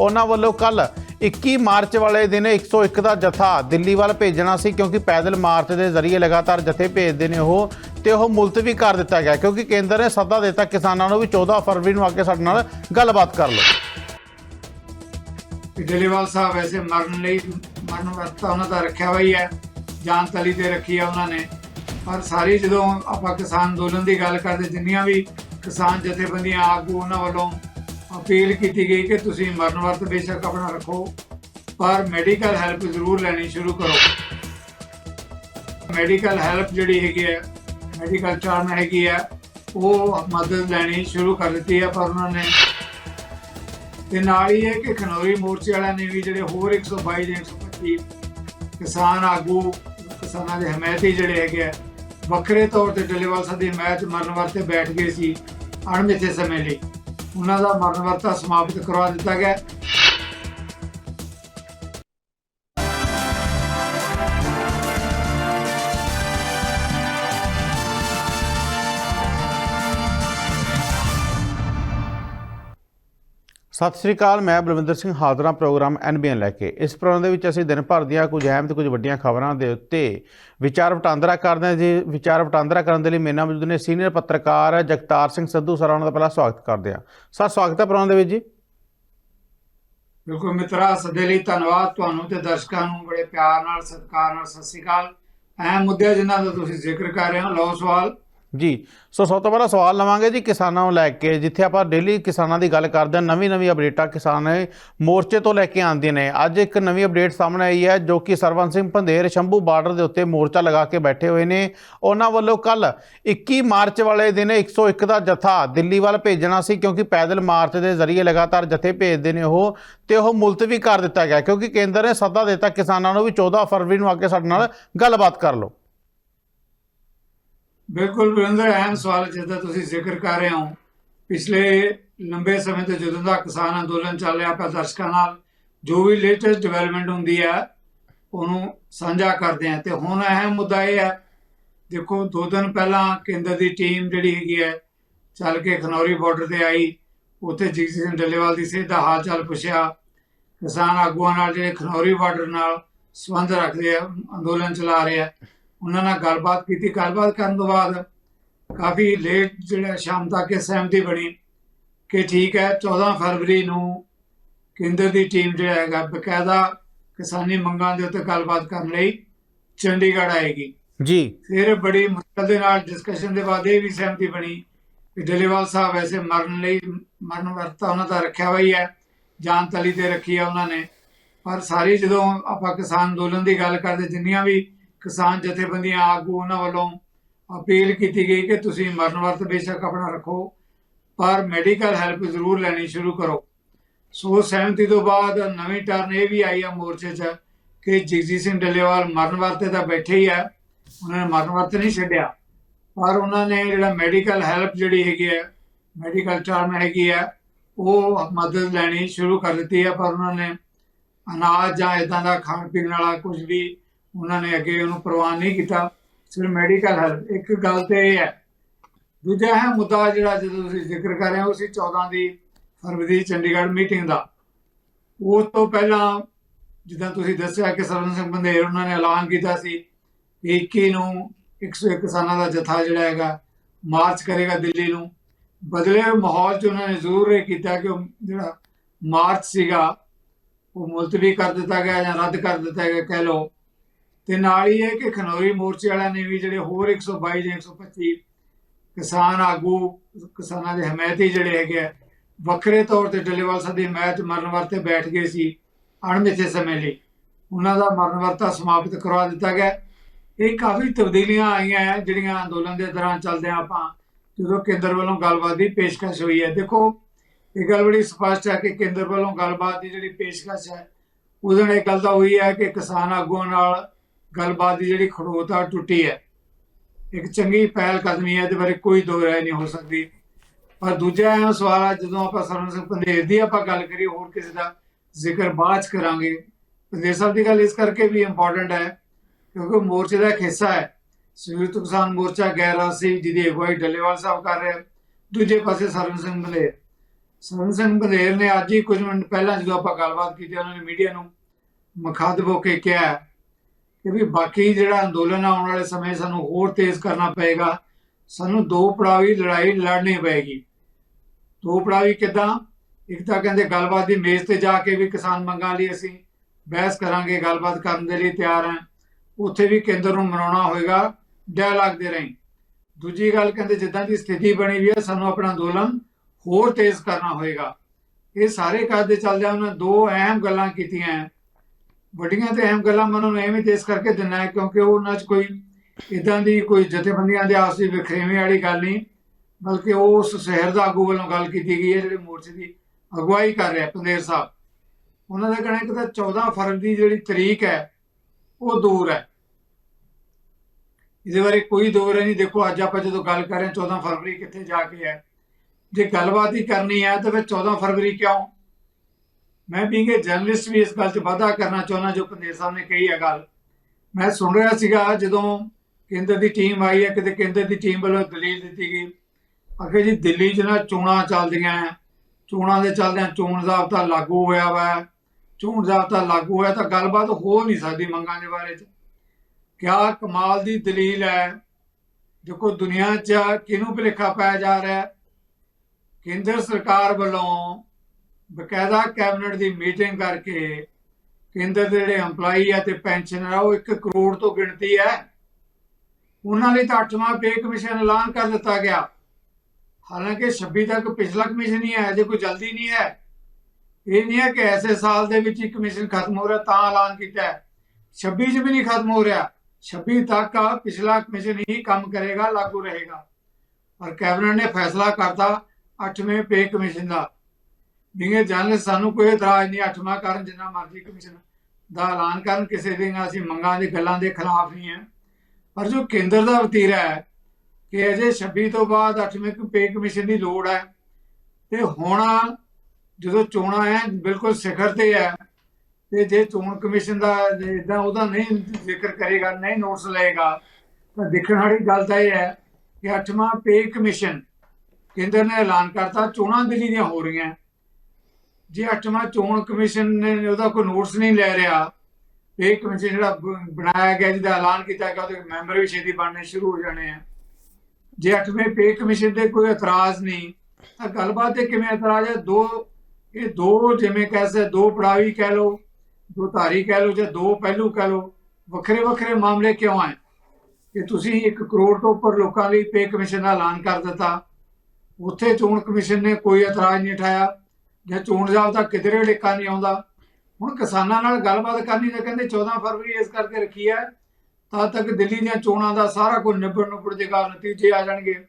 ਉਹਨਾਂ ਵੱਲੋਂ ਕੱਲ 21 ਮਾਰਚ ਵਾਲੇ ਦਿਨ 101 ਦਾ ਜਥਾ ਦਿੱਲੀ ਵੱਲ ਭੇਜਣਾ ਸੀ ਕਿਉਂਕਿ ਪੈਦਲ ਮਾਰਚ ਦੇ ਜ਼ਰੀਏ ਲਗਾਤਾਰ ਜਥੇ ਭੇਜਦੇ ਨੇ ਉਹ ਤੇ ਉਹ ਮੁਲਤਵੀ ਕਰ ਦਿੱਤਾ ਗਿਆ ਕਿਉਂਕਿ ਕੇਂਦਰ ਨੇ ਸੱਦਾ ਦਿੱਤਾ ਕਿਸਾਨਾਂ ਨੂੰ ਵੀ 14 ਫਰਵਰੀ ਨੂੰ ਆ ਕੇ ਸਾਡੇ ਨਾਲ ਗੱਲਬਾਤ ਕਰ ਲਓ। ਕਿ ਡੇਲੀਵਾਲ ਸਾਹਿਬ ਵੈਸੇ ਮਰਨ ਲਈ ਮਰਨ ਵਰਤਾ ਉਹਨਾਂ ਦਾ ਰੱਖਿਆ ਹੋਈ ਹੈ ਜਾਨ ਤਲੀ ਤੇ ਰੱਖੀ ਹੈ ਉਹਨਾਂ ਨੇ। ਪਰ ਸਾਰੀ ਜਦੋਂ ਆਪਾਂ ਕਿਸਾਨ ਅੰਦੋਲਨ ਦੀ ਗੱਲ ਕਰਦੇ, ਜਿੰਨੀਆਂ ਵੀ ਕਿਸਾਨ ਜਥੇਬੰਦੀਆਂ ਆਗੂ ਉਹਨਾਂ ਵੱਲੋਂ ਅਪੀਲ ਕੀਤੀ ਗਈ ਕਿ ਤੁਸੀਂ ਮਰਨ ਵਰਤ ਬੇਸ਼ੱਕ ਆਪਣਾ ਰੱਖੋ, ਪਰ ਮੈਡੀਕਲ ਹੈਲਪ ਜ਼ਰੂਰ ਲੈਣੀ ਸ਼ੁਰੂ ਕਰੋ। ਮੈਡੀਕਲ ਹੈਲਪ ਜਿਹੜੀ ਹੈਗੀ ਹੈ ਮੈਡੀਕਲ ਟਰਮ ਹੈਗੀ ਹੈ, ਉਹ ਮਦਦ ਲੈਣੀ ਸ਼ੁਰੂ ਕਰ ਦਿੱਤੀ ਹੈ ਪਰ ਉਹਨਾਂ ਨੇ। ਤੇ ਨਾਲ ਹੀ ਹੈ ਕਿ ਖਨੌਰੀ ਮੋਰਚੇ ਵਾਲਿਆਂ ਨੇ ਵੀ ਜਿਹੜੇ ਹੋਰ 122 ਜਾਂ 125 ਕਿਸਾਨ ਆਗੂ, ਕਿਸਾਨਾਂ ਦੇ ਹਮਾਇਤੀ ਜਿਹੜੇ ਹੈਗੇ ਆ, ਵੱਖਰੇ ਤੌਰ ਤੇ ਡੱਲੇਵਾਲ ਸਾਡੀ ਦੀ ਹਮਾਇਤ ਮਰਨ ਵਰਤੇ ਬੈਠ ਗਏ ਸੀ ਅਣਮਿੱਥੇ ਸਮੇਂ ਲਈ। ਉਹਨਾਂ ਦਾ ਮਰਨ ਵਰਤਾ ਸਮਾਪਤ ਕਰਵਾ ਦਿੱਤਾ ਗਿਆ। ਸਤਿ ਸ੍ਰੀ ਅਕਾਲ, ਮੈਂ ਬਲਵਿੰਦਰ ਸਿੰਘ ਹਾਜ਼ਰਾ ਪ੍ਰੋਗਰਾਮ ਐਨਬੀਐਨ ਲੈ ਕੇ। ਇਸ ਪ੍ਰੋਗਰਾਮ ਦੇ ਵਿੱਚ ਅਸੀਂ ਦਿਨ ਭਰ ਦੀਆਂ ਕੁਝ ਅਹਿਮ ਤੇ ਕੁਝ ਵੱਡੀਆਂ ਖਬਰਾਂ ਦੇ ਉੱਤੇ ਵਿਚਾਰ ਵਟਾਂਦਰਾ ਕਰਦੇ ਹਾਂ। ਜੀ, ਵਿਚਾਰ ਵਟਾਂਦਰਾ ਕਰਨ ਦੇ ਲਈ ਮੇਰੇ ਨਾਲ ਮੌਜੂਦ ਨੇ ਸੀਨੀਅਰ ਪੱਤਰਕਾਰ ਜਗਤਾਰ ਸਿੰਘ ਸਿੱਧੂ ਸਰ, ਉਹਨਾਂ ਦਾ ਪਹਿਲਾਂ ਸਵਾਗਤ ਕਰਦੇ ਹਾਂ। ਸਰ, ਸਵਾਗਤ ਹੈ ਪ੍ਰੋਗਰਾਮ ਦੇ ਵਿੱਚ ਜੀ। ਬਿਲਕੁਲ ਮਿੱਤਰਾ, ਸਦੇ ਲਈ ਧੰਨਵਾਦ ਤੁਹਾਨੂੰ ਤੇ ਦਰਸ਼ਕਾਂ ਨੂੰ ਬੜੇ ਪਿਆਰ ਨਾਲ, ਸਤਿਕਾਰ ਨਾਲ ਸਤਿ ਸ੍ਰੀ ਅਕਾਲ। ਅਹਿਮ ਮੁੱਦੇ ਜਿਨ੍ਹਾਂ ਦਾ ਤੁਸੀਂ ਜ਼ਿਕਰ ਕਰ ਰਹੇ ਹੋ। ਲੋ ਸਵਾਲ। ਜੀ, ਸੋ ਸਭ ਤੋਂ ਪਹਿਲਾਂ ਸਵਾਲ ਲਵਾਂਗੇ ਜੀ ਕਿਸਾਨਾਂ ਨੂੰ ਲੈ ਕੇ, ਜਿੱਥੇ ਆਪਾਂ ਡੇਲੀ ਕਿਸਾਨਾਂ ਦੀ ਗੱਲ ਕਰਦੇ ਹਾਂ, ਨਵੀਂ ਨਵੀਂ ਅਪਡੇਟਾਂ ਕਿਸਾਨ ਮੋਰਚੇ ਤੋਂ ਲੈ ਕੇ ਆਉਂਦੀਆਂ ਨੇ। ਅੱਜ ਇੱਕ ਨਵੀਂ ਅਪਡੇਟ ਸਾਹਮਣੇ ਆਈ ਹੈ, ਜੋ ਕਿ ਸਰਵਨ ਸਿੰਘ ਪੰਧੇਰ ਸ਼ੰਭੂ ਬਾਰਡਰ ਦੇ ਉੱਤੇ ਮੋਰਚਾ ਲਗਾ ਕੇ ਬੈਠੇ ਹੋਏ ਨੇ। ਉਹਨਾਂ ਵੱਲੋਂ ਕੱਲ 21 ਮਾਰਚ ਵਾਲੇ ਦਿਨ 101 ਦਾ ਜਥਾ ਦਿੱਲੀ ਵੱਲ ਭੇਜਣਾ ਸੀ, ਕਿਉਂਕਿ ਪੈਦਲ ਮਾਰਚ ਦੇ ਜ਼ਰੀਏ ਲਗਾਤਾਰ ਜਥੇ ਭੇਜਦੇ ਨੇ ਉਹ ਤੇ ਉਹ ਮੁਲਤਵੀ ਕਰ ਦਿੱਤਾ ਗਿਆ, ਕਿਉਂਕਿ ਕੇਂਦਰ ਨੇ ਸੱਦਾ ਦਿੱਤਾ ਕਿਸਾਨਾਂ ਨੂੰ ਵੀ 14 ਫਰਵਰੀ ਨੂੰ ਆ ਕੇ ਸਾਡੇ ਨਾਲ ਗੱਲਬਾਤ ਕਰ ਲਓ। ਬਿਲਕੁਲ ਵਿਰਿੰਦਰ, ਅਹਿਮ ਸਵਾਲ ਜਿੱਦਾਂ ਤੁਸੀਂ ਜ਼ਿਕਰ ਕਰ ਰਹੇ ਹੋ। ਪਿਛਲੇ ਲੰਬੇ ਸਮੇਂ ਤੋਂ ਜਦੋਂ ਦਾ ਕਿਸਾਨ ਅੰਦੋਲਨ ਚੱਲ ਰਿਹਾ ਆਪਾਂ ਦਰਸ਼ਕਾਂ ਨਾਲ, ਜੋ ਵੀ ਲੇਟੈਸਟ ਡਿਵੈਲਪਮੈਂਟ ਹੁੰਦੀ ਹੈ ਉਹਨੂੰ ਸਾਂਝਾ ਕਰਦੇ ਆ। ਤੇ ਹੁਣ ਅਹਿਮ ਮੁੱਦਾ ਇਹ ਹੈ ਦੇਖੋ, ਦੋ ਦਿਨ ਪਹਿਲਾਂ ਕੇਂਦਰ ਦੀ ਟੀਮ ਜਿਹੜੀ ਹੈਗੀ ਹੈ ਚੱਲ ਕੇ ਖਨੌਰੀ ਬਾਰਡਰ ਤੇ ਆਈ। ਉੱਥੇ ਜਗਜੀਤ ਸਿੰਘ ਡੱਲੇਵਾਲ ਦੀ ਸਿਹਤ ਦਾ ਹਾਲ ਚਾਲ ਪੁੱਛਿਆ। ਕਿਸਾਨ ਆਗੂਆਂ ਨਾਲ ਜਿਹੜੇ ਖਨੌਰੀ ਬਾਰਡਰ ਨਾਲ ਸੰਬੰਧ ਰੱਖਦੇ ਆ, ਅੰਦੋਲਨ ਚਲਾ ਰਹੇ ਆ। ਉਹਨਾਂ ਨਾਲ ਗੱਲਬਾਤ ਕੀਤੀ। ਗੱਲਬਾਤ ਕਰਨ ਤੋਂ ਬਾਅਦ ਕਾਫੀ ਲੇਟ ਜਿਹੜਾ ਸ਼ਾਮ ਤੱਕ ਇਹ ਸਹਿਮਤੀ ਬਣੀ ਕਿ ਠੀਕ ਹੈ 14 ਫਰਵਰੀ ਨੂੰ ਕੇਂਦਰ ਦੀ ਟੀਮ ਜਿਹੜਾ ਹੈਗਾ ਬਕਾਇਦਾ ਕਿਸਾਨੀ ਮੰਗਾਂ ਦੇ ਉੱਤੇ ਗੱਲਬਾਤ ਕਰਨ ਲਈ ਚੰਡੀਗੜ੍ਹ ਆਏਗੀ। ਜੀ। ਫਿਰ ਬੜੀ ਮੁਸ਼ਕਲ ਦੇ ਨਾਲ ਡਿਸਕਸ਼ਨ ਦੇ ਬਾਅਦ ਇਹ ਵੀ ਸਹਿਮਤੀ ਬਣੀ ਕਿ ਡੱਲੇਵਾਲ ਸਾਹਿਬ ਵੈਸੇ ਮਰਨ ਲਈ ਮਰਨ ਵਰਤਾ ਉਹਨਾਂ ਦਾ ਰੱਖਿਆ ਹੋਈ ਹੈ ਜਾਨ ਤਲੀ ਤੇ ਰੱਖੀ ਹੈ ਉਹਨਾਂ ਨੇ। ਪਰ ਸਾਰੀ ਜਦੋਂ ਆਪਾਂ ਕਿਸਾਨ ਅੰਦੋਲਨ ਦੀ ਗੱਲ ਕਰਦੇ ਜਿੰਨੀਆਂ ਵੀ ਕਿਸਾਨ ਜਥੇਬੰਦੀਆਂ ਆਗੂ ਉਹਨਾਂ ਵੱਲੋਂ ਅਪੀਲ ਕੀਤੀ ਗਈ ਕਿ ਤੁਸੀਂ ਮਰਨ ਵਰਤ ਬੇਸ਼ੱਕ ਆਪਣਾ ਰੱਖੋ, ਪਰ ਮੈਡੀਕਲ ਹੈਲਪ ਜ਼ਰੂਰ ਲੈਣੀ ਸ਼ੁਰੂ ਕਰੋ। ਸੋ ਸਹਿਮਤੀ ਤੋਂ ਬਾਅਦ ਨਵੀਂ ਟਰਨ ਇਹ ਵੀ ਆਈ ਆ ਮੋਰਚੇ 'ਚ ਕਿ ਜਗਜੀਤ ਸਿੰਘ ਡੱਲੇਵਾਲ ਮਰਨ ਵਰਤੇ ਤਾਂ ਬੈਠੇ ਹੀ ਆ, ਉਹਨਾਂ ਨੇ ਮਰਨ ਵਰਤ ਨਹੀਂ ਛੱਡਿਆ। ਪਰ ਉਹਨਾਂ ਨੇ ਜਿਹੜਾ ਮੈਡੀਕਲ ਹੈਲਪ ਜਿਹੜੀ ਹੈਗੀ ਹੈ ਮੈਡੀਕਲ ਟਰਮ ਹੈਗੀ ਹੈ ਉਹ ਮਦਦ ਲੈਣੀ ਸ਼ੁਰੂ ਕਰ ਦਿੱਤੀ ਹੈ ਪਰ ਉਹਨਾਂ ਨੇ ਅਨਾਜ ਜਾਂ ਇਦਾਂ ਦਾ ਖਾਣ ਪੀਣ ਵਾਲਾ ਕੁਝ ਵੀ ਉਹਨਾਂ ਨੇ ਅੱਗੇ ਉਹਨੂੰ ਪ੍ਰਵਾਨ ਨਹੀਂ ਕੀਤਾ। ਸਿਰਫ ਮੈਡੀਕਲ ਹੈਲਪ ਇੱਕ ਗੱਲ ਤੇ ਇਹ ਹੈ, ਦੂਜਾ ਹੈ ਮੁੱਦਾ ਜਿਹੜਾ ਜਦੋਂ ਤੁਸੀਂ ਜ਼ਿਕਰ ਕਰ ਰਹੇ ਹੋ ਸੀ 14 ਦੀ ਫਰਵਰੀ ਦੀ ਚੰਡੀਗੜ੍ਹ ਮੀਟਿੰਗ ਦਾ ਉਸ ਤੋਂ ਪਹਿਲਾਂ ਜਿੱਦਾਂ ਤੁਸੀਂ ਦੱਸਿਆ ਕਿ ਸਰਵਨ ਸਿੰਘ ਬੰਦੇਰ ਉਹਨਾਂ ਨੇ ਐਲਾਨ ਕੀਤਾ ਸੀ ਕਿ 21 ਨੂੰ 101 ਕਿਸਾਨਾਂ ਦਾ ਜਥਾ ਜਿਹੜਾ ਹੈਗਾ, ਮਾਰਚ ਕਰੇਗਾ ਦਿੱਲੀ ਨੂੰ। ਬਦਲੇ ਹੋਏ ਮਾਹੌਲ 'ਚ ਉਹਨਾਂ ਨੇ ਜ਼ਰੂਰ ਇਹ ਕੀਤਾ ਕਿ ਉਹ ਜਿਹੜਾ ਮਾਰਚ ਸੀਗਾ, ਉਹ ਮੁਲਤਵੀ ਕਰ ਦਿੱਤਾ ਗਿਆ ਜਾਂ ਰੱਦ ਕਰ ਦਿੱਤਾ ਗਿਆ, ਕਹਿ ਲਓ। ਤੇ ਨਾਲ ਹੀ ਇਹ ਕਿ ਖਨੌਰੀ ਮੋਰਚੇ ਵਾਲਿਆਂ ਨੇ ਵੀ ਜਿਹੜੇ ਹੋਰ 122 ਜਾਂ 125 ਕਿਸਾਨ ਆਗੂ ਕਿਸਾਨਾਂ ਦੇ ਹਮਾਇਤੀ ਜਿਹੜੇ ਹੈਗੇ ਆ, ਵੱਖਰੇ ਤੌਰ ਤੇ ਡੱਲੇਵਾਲ ਸਾਹਿਬ ਦੀ ਹਮਾਇਤ ਮਰਨ ਵਰਤੇ ਬੈਠ ਗਏ ਸੀ ਅਣਮਿੱਥੇ ਸਮੇਂ ਲਈ। ਉਹਨਾਂ ਦਾ ਮਰਨ ਵਰਤਾ ਸਮਾਪਤ ਕਰਵਾ ਦਿੱਤਾ ਗਿਆ। ਇਹ ਕਾਫੀ ਤਬਦੀਲੀਆਂ ਆਈਆਂ ਹੈ ਜਿਹੜੀਆਂ ਅੰਦੋਲਨ ਦੇ ਦੌਰਾਨ ਚੱਲਦੇ ਆਪਾਂ ਜਦੋਂ ਕੇਂਦਰ ਵੱਲੋਂ ਗੱਲਬਾਤ ਦੀ ਪੇਸ਼ਕਸ਼ ਹੋਈ ਹੈ। ਦੇਖੋ ਇਹ ਗੱਲ ਬੜੀ ਸਪਸ਼ਟ ਹੈ ਕਿ ਕੇਂਦਰ ਵੱਲੋਂ ਗੱਲਬਾਤ ਦੀ ਜਿਹੜੀ ਪੇਸ਼ਕਸ਼ ਹੈ ਉਹਦੇ ਨਾਲ ਇਹ ਗੱਲ ਤਾਂ ਹੋਈ ਹੈ ਕਿ ਕਿਸਾਨ ਆਗੂਆਂ ਨਾਲ ਗੱਲਬਾਤ ਦੀ ਜਿਹੜੀ ਖੜੋਤ ਆ ਟੁੱਟੀ ਹੈ, ਇੱਕ ਚੰਗੀ ਪਹਿਲ ਕਦਮੀ ਹੈ, ਇਹਦੇ ਬਾਰੇ ਕੋਈ ਦੋ ਰਾਏ ਨਹੀਂ ਹੋ ਸਕਦੀ। ਪਰ ਦੂਜਾ ਇਹ ਸਵਾਲ ਹੈ, ਜਦੋਂ ਆਪਾਂ ਸਰਵਨ ਸਿੰਘ ਪੰਧੇਰ ਦੀ ਆਪਾਂ ਗੱਲ ਕਰੀਏ, ਹੋਰ ਕਿਸੇ ਦਾ ਜ਼ਿਕਰ ਬਾਅਦ ਕਰਾਂਗੇ। ਪੰਧੇਰ ਸਾਹਿਬ ਦੀ ਗੱਲ ਇਸ ਕਰਕੇ ਵੀ ਇੰਪੋਰਟੈਂਟ ਹੈ, ਕਿਉਂਕਿ ਮੋਰਚੇ ਦਾ ਇੱਕ ਹਿੱਸਾ ਹੈ। ਸੰਯੁਕਤ ਕਿਸਾਨ ਮੋਰਚਾ ਗੈਰ ਰਾਜਸੀ ਜਿਹਦੀ ਅਗਵਾਈ ਡੱਲੇਵਾਲ ਸਾਹਿਬ ਕਰ ਰਿਹਾ ਦੂਜੇ ਪਾਸੇ ਸਰਵਨ ਸਿੰਘ ਪੰਧੇਰ ਸਰਵਨ ਸਿੰਘ ਬੰਦੇਰ ਨੇ ਅੱਜ ਹੀ ਕੁਝ ਮਿੰਟ ਪਹਿਲਾਂ ਜਦੋਂ ਆਪਾਂ ਗੱਲਬਾਤ ਕੀਤੀ, ਉਹਨਾਂ ਨੇ ਮੀਡੀਆ ਨੂੰ ਮੁਖਾਤਬ ਹੋ ਕੇ ਕਿਹਾ ਕਿ ਵੀ ਬਾਕੀ ਜਿਹੜਾ ਅੰਦੋਲਨ ਆਉਣ ਵਾਲੇ ਸਮੇਂ ਸਾਨੂੰ ਹੋਰ ਤੇਜ਼ ਕਰਨਾ ਪਏਗਾ। ਸਾਨੂੰ ਦੋ ਪੜਾਵੀ ਲੜਾਈ ਲੜਨੀ ਪਏਗੀ। ਦੋ ਪੜਾਵੀ ਕਿਦਾਂ? ਇੱਕ ਤਾਂ ਕਹਿੰਦੇ ਗੱਲਬਾਤ ਦੀ ਮੇਜ਼ ਤੇ ਜਾ ਕੇ ਵੀ ਕਿਸਾਨ ਮੰਗਾਂ ਲਈ ਅਸੀਂ ਬਹਿਸ ਕਰਾਂਗੇ, ਗੱਲਬਾਤ ਕਰਨ ਦੇ ਲਈ ਤਿਆਰ ਹਾਂ। ਉੱਥੇ ਵੀ ਕੇਂਦਰ ਨੂੰ ਮਨਾਉਣਾ ਹੋਏਗਾ ਡਾਇਲਾਗ ਦੇ ਰਹੀ। ਦੂਜੀ ਗੱਲ ਕਹਿੰਦੇ ਜਿੱਦਾਂ ਦੀ ਸਥਿਤੀ ਬਣੀ ਹੋਈ ਹੈ ਸਾਨੂੰ ਆਪਣਾ ਅੰਦੋਲਨ ਹੋਰ ਤੇਜ਼ ਕਰਨਾ ਹੋਏਗਾ। ਇਹ ਸਾਰੇ ਕਰਦੇ ਚੱਲਦਿਆਂ ਉਹਨਾਂ ਦੋ ਅਹਿਮ ਗੱਲਾਂ ਕੀਤੀਆਂ ਹੈ। ਵੱਡੀਆਂ ਤੇ ਅਹਿਮ ਗੱਲਾਂ ਮਨ ਨੂੰ ਐਵੇਂ ਤੇਜ਼ ਕਰਕੇ ਦਿੰਨਾ ਹੈ, ਕਿਉਂਕਿ ਉਹਨਾਂ 'ਚ ਕੋਈ ਇਦਾਂ ਦੀ ਕੋਈ ਜਥੇਬੰਦੀਆਂ ਦੇ ਆਪਸ ਵਿੱਚ ਵਿਖਰੇਵੇਂ ਵਾਲੀ ਗੱਲ ਨਹੀਂ, ਬਲਕਿ ਉਹ ਉਸ ਸ਼ਹਿਰ ਦਾ ਆਗੂ ਵੱਲੋਂ ਗੱਲ ਕੀਤੀ ਗਈ ਹੈ, ਜਿਹੜੇ ਮੋਰਚੇ ਦੀ ਅਗਵਾਈ ਕਰ ਰਿਹਾ ਪੰਦੇਰ ਸਾਹਿਬ ਉਹਨਾਂ ਦਾ ਕਹਿਣਾ ਕਿ ਤਾਂ 14 ਫਰਵਰੀ ਦੀ ਜਿਹੜੀ ਤਰੀਕ ਹੈ, ਉਹ ਦੂਰ ਹੈ। ਇਹਦੇ ਬਾਰੇ ਕੋਈ ਦੂਰ ਨਹੀਂ। ਦੇਖੋ, ਅੱਜ ਆਪਾਂ ਜਦੋਂ ਗੱਲ ਕਰ ਰਹੇ ਹਾਂ 14 ਫਰਵਰੀ ਕਿੱਥੇ ਜਾ ਕੇ ਹੈ। ਜੇ ਗੱਲਬਾਤ ਹੀ ਕਰਨੀ ਹੈ, ਤਾਂ ਫਿਰ 14 ਫਰਵਰੀ ਕਿਉਂ? ਮੈਂ ਬੀਂਗੇ ਜਰਨਲਿਸਟ ਵੀ ਇਸ ਗੱਲ 'ਚ ਵਾਅਦਾ ਕਰਨਾ ਚਾਹੁੰਦਾ, ਜੋ ਪੰਦੇਰ ਸਾਹਿਬ ਨੇ ਕਹੀ ਹੈ ਗੱਲ। ਮੈਂ ਸੁਣ ਰਿਹਾ ਸੀਗਾ ਜਦੋਂ ਕੇਂਦਰ ਦੀ ਟੀਮ ਆਈ ਹੈ, ਕਿਤੇ ਕੇਂਦਰ ਦੀ ਟੀਮ ਵੱਲੋਂ ਦਲੀਲ ਦਿੱਤੀ ਗਈ। ਅਖੇ ਜੀ ਦਿੱਲੀ 'ਚ ਨਾ ਚੋਣਾਂ ਚੱਲਦੀਆਂ ਚੋਣਾਂ ਦੇ ਚੱਲਦਿਆਂ ਚੋਣ ਜ਼ਾਬਤਾ ਲਾਗੂ ਹੋਇਆ ਵਾ। ਚੋਣ ਜ਼ਾਬਤਾ ਲਾਗੂ ਹੋਇਆ ਤਾਂ ਗੱਲਬਾਤ ਹੋ ਨਹੀਂ ਸਕਦੀ ਮੰਗਾਂ ਦੇ ਬਾਰੇ 'ਚ। ਕਿਆ ਕਮਾਲ ਦੀ ਦਲੀਲ ਹੈ। ਦੇਖੋ ਦੁਨੀਆ 'ਚ ਕਿਹਨੂੰ ਭੁਲੇਖਾ ਪਾਇਆ ਜਾ ਰਿਹਾ ਕੇਂਦਰ ਸਰਕਾਰ ਵੱਲੋਂ ਬਕਾਇਦਾ ਕੈਬਨਿਟ ਦੀ ਮੀਟਿੰਗ ਕਰਕੇ ਕੇਂਦਰ ਦੇ ਜਿਹੜੇ EMPLOYE ਆ ਤੇ ਪੈਨਸ਼ਨਰ ਆ, ਉਹ 1 ਕਰੋੜ ਤੋਂ ਗਿਣਤੀ ਹੈ। ਉਹਨਾਂ ਲਈ ਤਾਂ 8ਵਾਂ ਪੇ ਕਮਿਸ਼ਨ ਐਲਾਨ ਕਰ ਦਿੱਤਾ ਗਿਆ। ਹਾਲਾਂਕਿ 26 ਤੱਕ ਪਿਛਲਾ ਕਮਿਸ਼ਨ ਹੀ ਹੈ ਜੇ ਕੋਈ ਜਲਦੀ ਨਹੀਂ ਹੈ। ਇਹ ਨਹੀਂ ਹੈ ਕਿ ਐਸੇ ਸਾਲ ਦੇ ਵਿੱਚ ਹੀ ਕਮਿਸ਼ਨ ਖਤਮ ਹੋ ਰਿਹਾ, ਤਾਂ ਐਲਾਨ ਕੀਤਾ 26 ਚ ਵੀ ਨਹੀਂ ਖਤਮ ਹੋ ਰਿਹਾ। 26 ਤੱਕ ਪਿਛਲਾ ਕਮਿਸ਼ਨ ਹੀ ਕੰਮ ਕਰੇਗਾ, ਲਾਗੂ ਰਹੇਗਾ। ਔਰ ਕੈਬਨਿਟ ਨੇ ਫੈਸਲਾ ਕਰਤਾ 8ਵੇਂ ਪੇ ਕਮਿਸ਼ਨ ਦਾ। ਜਿਵੇਂ ਜਾਣੇ ਸਾਨੂੰ ਕੋਈ ਇਤਰਾਜ਼ ਨਹੀਂ 8ਵਾਂ ਕਾਰਨ ਜਿੰਨਾ ਮਰਜ਼ੀ ਕਮਿਸ਼ਨ ਦਾ ਐਲਾਨ ਕਰਨ, ਕਿਸੇ ਦੀਆਂ ਅਸੀਂ ਮੰਗਾਂ ਦੀ ਗੱਲਾਂ ਦੇ ਖਿਲਾਫ ਨਹੀਂ ਹੈ। ਪਰ ਜੋ ਕੇਂਦਰ ਦਾ ਵਤੀਰਾ ਹੈ ਕਿ ਅਜੇ 26 ਤੋਂ ਬਾਅਦ 8ਵੇਂ ਪੇ ਕਮਿਸ਼ਨ ਦੀ ਲੋੜ ਹੈ, ਤੇ ਹੁਣ ਜਦੋਂ ਚੋਣਾਂ ਹੈ ਬਿਲਕੁਲ ਸਿਖਰ ਤੇ ਹੈ, ਤੇ ਜੇ ਚੋਣ ਕਮਿਸ਼ਨ ਦਾ ਇਦਾਂ ਉਹਦਾ ਨਹੀਂ ਜ਼ਿਕਰ ਕਰੇਗਾ, ਨਹੀਂ ਨੋਟਸ ਲਏਗਾ, ਤਾਂ ਦੇਖਣ ਵਾਲੀ ਗੱਲ ਤਾਂ ਇਹ ਹੈ ਕਿ 8ਵਾਂ ਪੇ ਕਮਿਸ਼ਨ ਕੇਂਦਰ ਨੇ ਐਲਾਨ ਕਰਤਾ, ਚੋਣਾਂ ਦਿੱਲੀ ਦੀਆਂ ਹੋ ਰਹੀਆਂ। ਜੇ ਅੱਠਵਾਂ ਚੋਣ ਕਮਿਸ਼ਨ ਨੇ ਉਹਦਾ ਕੋਈ ਨੋਟਸ ਨਹੀਂ ਲੈ ਰਿਹਾ ਇਹ ਕਮਿਸ਼ਨ ਜਿਹੜਾ ਬਣਾਇਆ ਗਿਆ, ਜਿਹਦਾ ਐਲਾਨ ਕੀਤਾ ਗਿਆ, ਉਹਦੇ ਮੈਂਬਰ ਵੀ ਛੇਤੀ ਬਣਨੇ ਸ਼ੁਰੂ ਹੋ ਜਾਣੇ ਆ। ਜੇ 8ਵੇਂ ਪੇ ਕਮਿਸ਼ਨ ਤੇ ਕੋਈ ਇਤਰਾਜ਼ ਨਹੀਂ, ਤਾਂ ਗੱਲਬਾਤ ਤੇ ਕਿਵੇਂ ਇਤਰਾਜ਼ ਹੈ? ਦੋ, ਇਹ ਦੋ ਜਿਵੇਂ ਕੈਸੇ ਦੋ ਪੜਾਵੀ ਕਹਿ ਲਓ, ਦੋ ਧਾਰੀ ਕਹਿ ਲਓ, ਜਾਂ ਦੋ ਪਹਿਲੂ ਕਹਿ ਲਓ, ਵੱਖਰੇ ਵੱਖਰੇ ਮਾਮਲੇ ਕਿਉਂ ਆਏ? ਕਿ ਤੁਸੀਂ 1 ਕਰੋੜ ਤੋਂ ਉੱਪਰ ਲੋਕਾਂ ਲਈ ਪੇ ਕਮਿਸ਼ਨ ਦਾ ਐਲਾਨ ਕਰ ਦਿੱਤਾ, ਉੱਥੇ ਚੋਣ ਕਮਿਸ਼ਨ ਨੇ ਕੋਈ ਇਤਰਾਜ਼ ਨਹੀਂ ਉਠਾਇਆ ਜਾਂ ਚੋਣ ਜ਼ਾਬਤਾ ਕਿਧਰੇ ਲੇਖਾ ਨਹੀਂ ਆਉਂਦਾ। ਹੁਣ ਕਿਸਾਨਾਂ ਨਾਲ ਗੱਲਬਾਤ ਕਰਨੀ ਤਾਂ ਕਹਿੰਦੇ 14 ਫਰਵਰੀ ਇਸ ਕਰਕੇ ਰੱਖੀ ਹੈ ਤਦ ਤੱਕ ਦਿੱਲੀ ਦੀਆਂ ਚੋਣਾਂ ਦਾ ਸਾਰਾ ਕੁਝ ਨਿਬੜ ਨੁਬੜ ਜੇਗਾ, ਨਤੀਜੇ ਆ ਜਾਣਗੇ।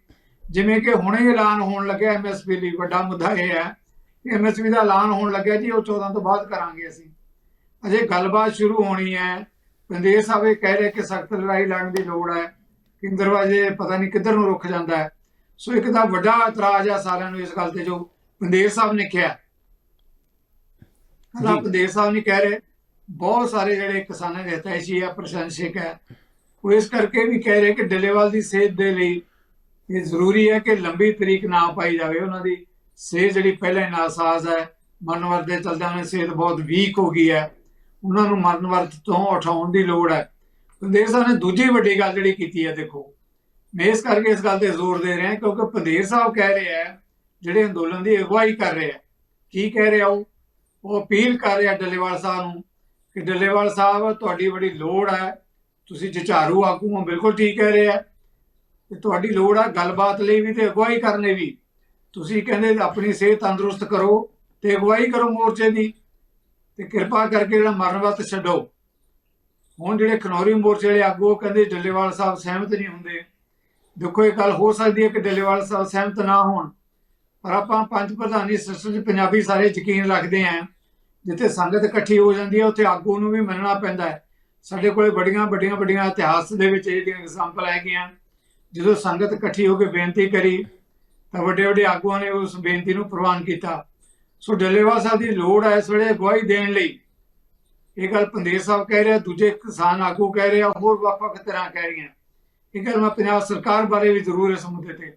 ਜਿਵੇਂ ਕਿ ਹੁਣੇ ਐਲਾਨ ਹੋਣ ਲੱਗਿਆ ਐਮਐਸਪੀ ਲਈ, ਵੱਡਾ ਮੁੱਦਾ ਇਹ ਹੈ ਕਿ ਐਮਐਸਪੀ ਦਾ ਐਲਾਨ ਹੋਣ ਲੱਗਿਆ ਜੀ, ਉਹ 14 ਤੋਂ ਬਾਅਦ ਕਰਾਂਗੇ ਅਸੀਂ। ਅਜੇ ਗੱਲਬਾਤ ਸ਼ੁਰੂ ਹੋਣੀ ਹੈ। ਪੰਦੇਰ ਸਾਹਿਬ ਇਹ ਕਹਿ ਰਹੇ ਕਿ ਸਖਤ ਲੜਾਈ ਲੜਨ ਦੀ ਲੋੜ ਹੈ। ਕੇਂਦਰ ਵਾਜੇ ਪਤਾ ਨਹੀਂ ਕਿੱਧਰ ਨੂੰ ਰੁਕ ਜਾਂਦਾ ਹੈ। ਸੋ ਇੱਕ ਤਾਂ ਵੱਡਾ ਇਤਰਾਜ਼ ਆ ਸਾਰਿਆਂ ਨੂੰ ਇਸ ਗੱਲ ਤੇ ਜੋ ਪੰਦੇਰ ਸਾਹਿਬ ਨੇ ਕਿਹਾ। ਜੀ। ਕੱਲ੍ਹ ਪੰਦੇਰ ਸਾਹਿਬ ਨਹੀਂ ਕਹਿ ਰਹੇ, ਬਹੁਤ ਸਾਰੇ ਜਿਹੜੇ ਕਿਸਾਨਾਂ ਦੇ ਹਿਤੈਸ਼ੀ ਆ ਪ੍ਰਸ਼ੰਸਕ ਹੈ। ਉਹ ਇਸ ਕਰਕੇ ਵੀ ਕਹਿ ਰਹੇ ਕਿ ਡੱਲੇਵਾਲ ਦੀ ਸਿਹਤ ਦੇ ਲਈ ਇਹ ਜ਼ਰੂਰੀ ਹੈ ਕਿ ਲੰਬੀ ਤਰੀਕ ਨਾ ਪਾਈ ਜਾਵੇ ਉਹਨਾਂ ਦੀ। ਸਿਹਤ ਜਿਹੜੀ ਪਹਿਲਾਂ ਹੀ ਨਾਸਾਜ਼ ਹੈ, ਮਰਨ ਵਰਤ ਦੇ ਚਲਦਿਆਂ ਉਹਨਾਂ ਦੀ ਸਿਹਤ ਬਹੁਤ ਵੀਕ ਹੋ ਗਈ ਹੈ। ਉਹਨਾਂ ਨੂੰ ਮਰਨ ਵਰਤ ਤੋਂ ਉਠਾਉਣ ਦੀ ਲੋੜ ਹੈ। ਪੰਦੇਰ ਸਾਹਿਬ ਨੇ ਦੂਜੀ ਵੱਡੀ ਗੱਲ ਜਿਹੜੀ ਕੀਤੀ ਹੈ, ਦੇਖੋ। ਮੈਂ ਇਸ ਕਰਕੇ ਇਸ ਗੱਲ ਤੇ ਜ਼ੋਰ ਦੇ ਰਿਹਾ ਕਿਉਂਕਿ ਪੰਦੇਰ ਸਾਹਿਬ ਕਹਿ ਰਹੇ ਹੈ, ਜਿਹੜੇ ਅੰਦੋਲਨ ਦੀ ਅਗਵਾਈ ਕਰ ਰਹੇ ਹੈ। ਕੀ ਕਹਿ ਰਿਹਾ ਉਹ? ਉਹ ਅਪੀਲ ਕਰ ਰਿਹਾ ਡੱਲੇਵਾਲ ਸਾਹਿਬ ਨੂੰ ਕਿ ਡੱਲੇਵਾਲ ਸਾਹਿਬ, ਤੁਹਾਡੀ ਬੜੀ ਲੋੜ ਹੈ। ਤੁਸੀਂ ਜਚਾਰੂ ਆਗੂ ਹੋ, ਬਿਲਕੁਲ ਠੀਕ ਕਹਿ ਰਹੇ ਆ। ਤੇ ਤੁਹਾਡੀ ਲੋੜ ਆ ਗੱਲਬਾਤ ਲਈ ਵੀ ਤੇ ਅਗਵਾਈ ਕਰਨ ਲਈ ਵੀ। ਤੁਸੀਂ ਕਹਿੰਦੇ ਆਪਣੀ ਸਿਹਤ ਤੰਦਰੁਸਤ ਕਰੋ ਤੇ ਅਗਵਾਈ ਕਰੋ ਮੋਰਚੇ ਦੀ। ਤੇ ਕਿਰਪਾ ਕਰਕੇ ਜਿਹੜਾ ਮਰਨ ਵਰਤ ਛੱਡੋ। ਹੁਣ ਜਿਹੜੇ ਖਨੌਰੀ ਮੋਰਚੇ ਵਾਲੇ ਆਗੂ ਉਹ ਕਹਿੰਦੇ ਡੱਲੇਵਾਲ ਸਾਹਿਬ ਸਹਿਮਤ ਨਹੀਂ ਹੁੰਦੇ। ਦੇਖੋ, ਇਹ ਗੱਲ ਹੋ ਸਕਦੀ ਹੈ ਕਿ ਡੱਲੇਵਾਲ ਸਾਹਿਬ ਸਹਿਮਤ ਨਾ ਹੋਣ। ਪਰ ਆਪਾਂ ਪੰਜ ਪ੍ਰਧਾਨੀ ਸਿਸਟਮ 'ਚ ਪੰਜਾਬੀ ਸਾਰੇ ਯਕੀਨ ਰੱਖਦੇ ਆਂ ਜਿੱਥੇ ਸੰਗਤ ਇਕੱਠੀ ਹੋ ਜਾਂਦੀ ਹੈ, ਉੱਥੇ ਆਗੂ ਨੂੰ ਵੀ ਮੰਨਣਾ ਪੈਂਦਾ ਹੈ। ਸਾਡੇ ਕੋਲੇ ਬੜੀਆਂ ਵੱਡੀਆਂ ਵੱਡੀਆਂ ਇਤਿਹਾਸ ਦੇ ਵਿੱਚ ਇਹਦੀਆਂ ਐਗਜ਼ਾਮਪਲ ਹੈਗੀਆਂ। ਜਦੋਂ ਸੰਗਤ ਇਕੱਠੀ ਹੋ ਕੇ ਬੇਨਤੀ ਕਰੀ, ਤਾਂ ਵੱਡੇ ਵੱਡੇ ਆਗੂਆਂ ਨੇ ਉਸ ਬੇਨਤੀ ਨੂੰ ਪ੍ਰਵਾਨ ਕੀਤਾ। ਸੋ ਡੱਲੇਵਾਲ ਸਾਹਿਬ ਦੀ ਲੋੜ ਹੈ ਇਸ ਵੇਲੇ ਅਗਵਾਈ ਦੇਣ ਲਈ। ਇਹ ਗੱਲ ਪੰਦੇਰ ਸਾਹਿਬ ਕਹਿ ਰਿਹਾ, ਦੂਜੇ ਕਿਸਾਨ ਆਗੂ ਕਹਿ ਰਿਹਾ ਹੋਰ ਵੱਖ ਵੱਖ ਤਰ੍ਹਾਂ ਕਹਿ ਰਹੀਆਂ। ਇਹ ਗੱਲ ਮੈਂ ਪੰਜਾਬ ਸਰਕਾਰ ਬਾਰੇ ਵੀ ਜ਼ਰੂਰ ਇਸ ਮੁੱਦੇ ਤੇ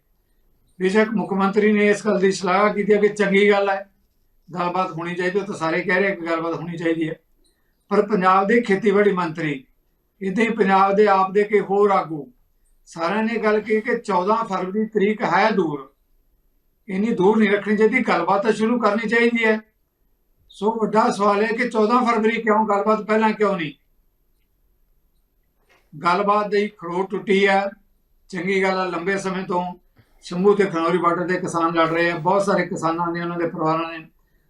ਬੇਸ਼ੱਕ ਮੁੱਖ ਮੰਤਰੀ ਨੇ ਇਸ ਗੱਲ ਦੀ ਸ਼ਲਾਘਾ ਕੀਤੀ ਹੈ ਕਿ ਚੰਗੀ ਗੱਲ ਹੈ। ਗੱਲਬਾਤ ਹੋਣੀ ਚਾਹੀਦੀ ਉਹ ਤਾਂ ਸਾਰੇ ਕਹਿ ਰਹੇ ਕਿ ਗੱਲਬਾਤ ਹੋਣੀ ਚਾਹੀਦੀ ਹੈ। ਪਰ ਪੰਜਾਬ ਦੇ ਖੇਤੀਬਾੜੀ ਮੰਤਰੀ ਇੱਥੇ ਹੀ ਪੰਜਾਬ ਦੇ ਆਪ ਦੇ ਕੇ ਹੋਰ ਆਗੂ, ਸਾਰਿਆਂ ਨੇ ਗੱਲ ਕੀਤੀ ਕਿ 14 ਫਰਵਰੀ ਤਰੀਕ ਹੈ ਦੂਰ। ਇੰਨੀ ਦੂਰ ਨਹੀਂ ਰੱਖਣੀ ਚਾਹੀਦੀ, ਗੱਲਬਾਤ ਤਾਂ ਸ਼ੁਰੂ ਕਰਨੀ ਚਾਹੀਦੀ ਹੈ। ਸੋ ਵੱਡਾ ਸਵਾਲ ਹੈ ਕਿ 14 ਫਰਵਰੀ ਕਿਉਂ, ਗੱਲਬਾਤ ਪਹਿਲਾਂ ਕਿਉਂ ਨਹੀਂ? ਗੱਲਬਾਤ ਦੀ ਖੜੋ ਟੁੱਟੀ ਹੈ, ਚੰਗੀ ਗੱਲ ਹੈ ਲੰਬੇ ਸਮੇਂ ਤੋਂ। ਸ਼ੰਭੂ ਤੇ ਖਨੌਰੀ ਬਾਰਡਰ ਦੇ ਕਿਸਾਨ ਲੜ ਰਹੇ ਆ। ਬਹੁਤ ਸਾਰੇ ਕਿਸਾਨਾਂ ਨੇ, ਉਹਨਾਂ ਦੇ ਪਰਿਵਾਰਾਂ ਨੇ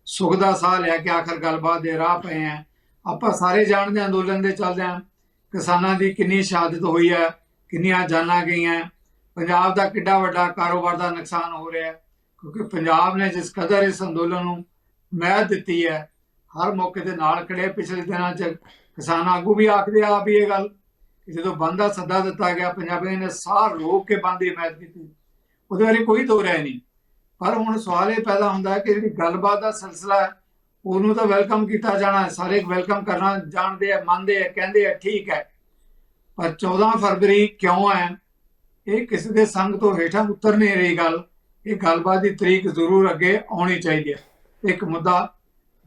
ਸੁੱਖ ਦਾ ਸਾਹ ਲਿਆ ਕਿ ਆਖਰ ਗੱਲਬਾਤ ਦੇ ਰਾਹ ਪਏ ਆ। ਆਪਾਂ ਸਾਰੇ ਜਾਣਦੇ ਹਾਂ, ਅੰਦੋਲਨ ਦੇ ਚੱਲਦਿਆਂ ਕਿਸਾਨਾਂ ਦੀ ਕਿੰਨੀ ਸ਼ਹਾਦਤ ਹੋਈ ਹੈ ਕਿੰਨੀਆਂ ਜਾਨਾਂ ਗਈਆਂ। ਪੰਜਾਬ ਦਾ ਕਿੱਡਾ ਵੱਡਾ ਕਾਰੋਬਾਰ ਦਾ ਨੁਕਸਾਨ ਹੋ ਰਿਹਾ ਹੈ, ਕਿਉਂਕਿ ਪੰਜਾਬ ਨੇ ਜਿਸ ਕਦਰ ਇਸ ਅੰਦੋਲਨ ਨੂੰ ਮਹਿ ਦਿੱਤੀ ਹੈ, ਹਰ ਮੌਕੇ ਤੇ ਨਾਲ ਖੜੇ ਪਿਛਲੇ ਦਿਨਾਂ 'ਚ ਕਿਸਾਨ ਆਗੂ ਵੀ ਆਖਦੇ ਆ ਵੀ ਇਹ ਗੱਲ ਜਦੋਂ ਬੰਦ ਦਾ ਸੱਦਾ ਦਿੱਤਾ ਗਿਆ, ਪੰਜਾਬੀਆਂ ਨੇ ਸਾਹ ਰੋਕ ਕੇ ਬੰਦ ਦੀ ਹਮਾਇਤ ਕੀਤੀ। ਉਹਦੇ ਬਾਰੇ ਕੋਈ ਦੋ ਰਾਏ ਨਹੀਂ। ਪਰ ਹੁਣ ਸਵਾਲ ਇਹ ਪੈਦਾ ਹੁੰਦਾ ਹੈ ਕਿ ਜਿਹੜੀ ਗੱਲਬਾਤ ਦਾ ਸਿਲਸਿਲਾ ਹੈ, ਉਹਨੂੰ ਤਾਂ ਵੈਲਕਮ ਕੀਤਾ ਜਾਣਾ ਹੈ। ਸਾਰੇ ਵੈਲਕਮ ਕਰਨਾ, ਜਾਣਦੇ ਆ ਮੰਨਦੇ ਆ ਕਹਿੰਦੇ ਆ ਠੀਕ ਹੈ। ਪਰ 14 ਫਰਵਰੀ ਕਿਉਂ ਹੈ? ਇਹ ਕਿਸੇ ਦੇ ਸੰਗ ਤੋਂ ਹੇਠਾਂ ਉਤਰ ਨਹੀਂ ਰਹੀ ਗੱਲ। ਇਹ ਗੱਲਬਾਤ ਦੀ ਤਰੀਕ ਜ਼ਰੂਰ ਅੱਗੇ ਆਉਣੀ ਚਾਹੀਦੀ ਹੈ। ਇੱਕ ਮੁੱਦਾ,